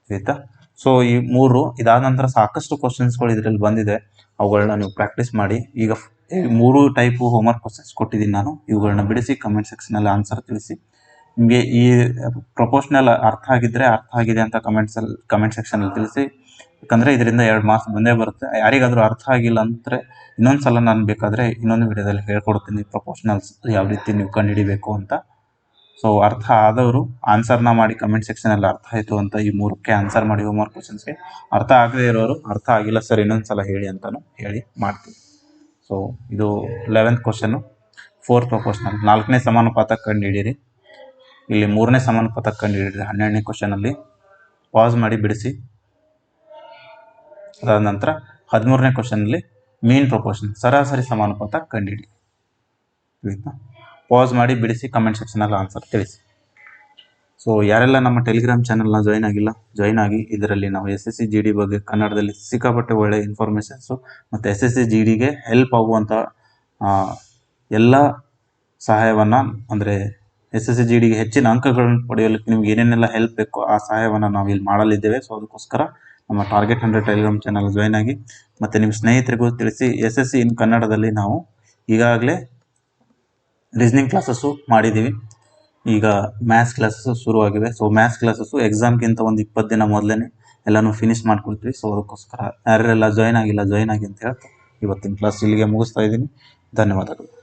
ಆಯ್ತಾ? ಸೊ ಈ ಮೂರು ಇದಾದ ನಂತರ ಸಾಕಷ್ಟು ಕ್ವಶನ್ಸ್ಗಳು ಇದರಲ್ಲಿ ಬಂದಿದೆ. ಅವುಗಳನ್ನ ನೀವು ಪ್ರಾಕ್ಟೀಸ್ ಮಾಡಿ. ಈಗ ಮೂರು ಟೈಪು ಹೋಮ್ವರ್ಕ್ ಕ್ವಶನ್ಸ್ ಕೊಟ್ಟಿದ್ದೀನಿ ನಾನು. ಇವುಗಳನ್ನ ಬಿಡಿಸಿ ಕಮೆಂಟ್ ಸೆಕ್ಷನಲ್ಲಿ ಆನ್ಸರ್ ತಿಳಿಸಿ. ನಿಮಗೆ ಈ ಪ್ರೊಪೋಷ್ನಲ್ ಅರ್ಥ ಆಗಿದ್ರೆ ಅರ್ಥ ಆಗಿದೆ ಅಂತ ಕಮೆಂಟ್ಸಲ್ಲಿ ಕಮೆಂಟ್ ಸೆಕ್ಷನಲ್ಲಿ ತಿಳಿಸಿ. ಯಾಕಂದರೆ ಇದರಿಂದ ಎರಡು ಮಾರ್ಕ್ಸ್ ಬಂದೇ ಬರುತ್ತೆ. ಯಾರಿಗಾದರೂ ಅರ್ಥ ಆಗಿಲ್ಲ ಅಂದರೆ ಇನ್ನೊಂದು ಸಲ ನಾನು ಬೇಕಾದರೆ ಇನ್ನೊಂದು ವಿಡಿಯೋದಲ್ಲಿ ಹೇಳ್ಕೊಡ್ತೀನಿ ಪ್ರೊಫೆಷನಲ್ಸ್ ಯಾವ ರೀತಿ ನೀವು ಕಂಡುಹಿಡಿಬೇಕು ಅಂತ. ಸೊ ಅರ್ಥ ಆದವರು ಆನ್ಸರ್ನ ಮಾಡಿ ಕಮೆಂಟ್ ಸೆಕ್ಷನಲ್ಲಿ ಅರ್ಥ ಆಯಿತು ಅಂತ ಈ ಮೂರಕ್ಕೆ ಆನ್ಸರ್ ಮಾಡಿ ಹೋಮ್ವರ್ಕ್ ಕ್ವಶನ್ಸ್ಗೆ ಅರ್ಥ ಆಗದೇ ಇರೋರು, ಅರ್ಥ ಆಗಿಲ್ಲ ಸರ್ ಇನ್ನೊಂದು ಸಲ ಹೇಳಿ ಅಂತಲೂ ಹೇಳಿ ಮಾಡ್ತೀನಿ. ಸೊ ಇದು ಲೆವೆಂತ್ ಕ್ವಶನ್ನು ಫೋರ್ತ್ ಪ್ರೊಫೆಷನಲ್ ನಾಲ್ಕನೇ ಸಮಾನುಪಾತ ಕಂಡುಹಿಡಿಯಿರಿ. ಇಲ್ಲಿ ಮೂರನೇ ಸಮಾನುಪಾತ ಕಂಡುಹಿಡೀರಿ ಹನ್ನೆರಡನೇ ಕ್ವಶನಲ್ಲಿ ಪಾಸ್ ಮಾಡಿ ಬಿಡಿಸಿ. ಅದಾದ ನಂತರ ಹದಿಮೂರನೇ ಕ್ವಶನಲ್ಲಿ ಮೀನ್ ಪ್ರಪೋರ್ಷನ್ ಸರಾಸರಿ ಸಮಾನುಪಾತ ತಿಳಿತಾ? ಪಾಸ್ ಮಾಡಿ, ಬಿಡಿಸಿ ಕಮೆಂಟ್ ಸೆಕ್ಷನಲ್ಲಿ ಆನ್ಸರ್ ತಿಳಿಸಿ. ಸೊ ಯಾರೆಲ್ಲ ನಮ್ಮ ಟೆಲಿಗ್ರಾಮ್ ಚಾನಲ್ನ ಜಾಯ್ನ್ ಆಗಿಲ್ಲ ಜಾಯ್ನ್ ಆಗಿ, ಇದರಲ್ಲಿ ನಾವು S S C G D ಬಗ್ಗೆ ಕನ್ನಡದಲ್ಲಿ ಸಿಕ್ಕಾಪಟ್ಟೆ ಒಳ್ಳೆಯ ಇನ್ಫಾರ್ಮೇಷನ್ಸು ಮತ್ತು ಎಸ್ ಎಸ್ ಸಿ ಜಿ ಡಿಗೆ ಹೆಲ್ಪ್ ಆಗುವಂಥ ಎಲ್ಲ ಸಹಾಯವನ್ನು, ಅಂದರೆ ಎಸ್ ಎಸ್ ಸಿ ಜಿ ಡಿಗೆ ಹೆಚ್ಚಿನ ಅಂಕಗಳನ್ನು ಪಡೆಯಲಿಕ್ಕೆ ನಿಮ್ಗೆ ಏನೇನೆಲ್ಲ ಹೆಲ್ಪ್ ಬೇಕೋ ಆ ಸಹಾಯವನ್ನು ನಾವು ಇಲ್ಲಿ ಮಾಡಲಿದ್ದೇವೆ ಸೊ ಅದಕ್ಕೋಸ್ಕರ ನಮ್ಮ target hundred Telegram channel join ಆಗಿ ಮತ್ತು ನಿಮ್ಮ ಸ್ನೇಹಿತರಿಗೂ ತಿಳಿಸಿ ಎಸ್ ಎಸ್ ಸಿ ಇನ್ ಕನ್ನಡದಲ್ಲಿ ನಾವು ಈಗಾಗಲೇ ರೀಸ್ನಿಂಗ್ ಕ್ಲಾಸಸ್ಸು ಮಾಡಿದ್ದೀವಿ ಈಗ ಮ್ಯಾಥ್ಸ್ ಕ್ಲಾಸಸ್ಸು ಶುರುವಾಗಿವೆ ಸೊ ಮ್ಯಾಥ್ಸ್ ಕ್ಲಾಸಸ್ಸು ಎಕ್ಸಾಮ್ಗಿಂತ ಒಂದು ಇಪ್ಪತ್ತು ದಿನ ಮೊದಲೇ ಎಲ್ಲನೂ ಫಿನಿಶ್ ಮಾಡ್ಕೊಳ್ತೀವಿ ಸೊ ಅದಕ್ಕೋಸ್ಕರ ಯಾರೆಲ್ಲ ಜಾಯ್ನ್ ಆಗಿಲ್ಲ ಜಾಯ್ನ್ ಆಗಿ ಅಂತ ಹೇಳ್ತಾ ಇವತ್ತಿನ ಕ್ಲಾಸ್ ಇಲ್ಲಿಗೆ ಮುಗಿಸ್ತಾ ಇದ್ದೀನಿ. ಧನ್ಯವಾದಗಳು.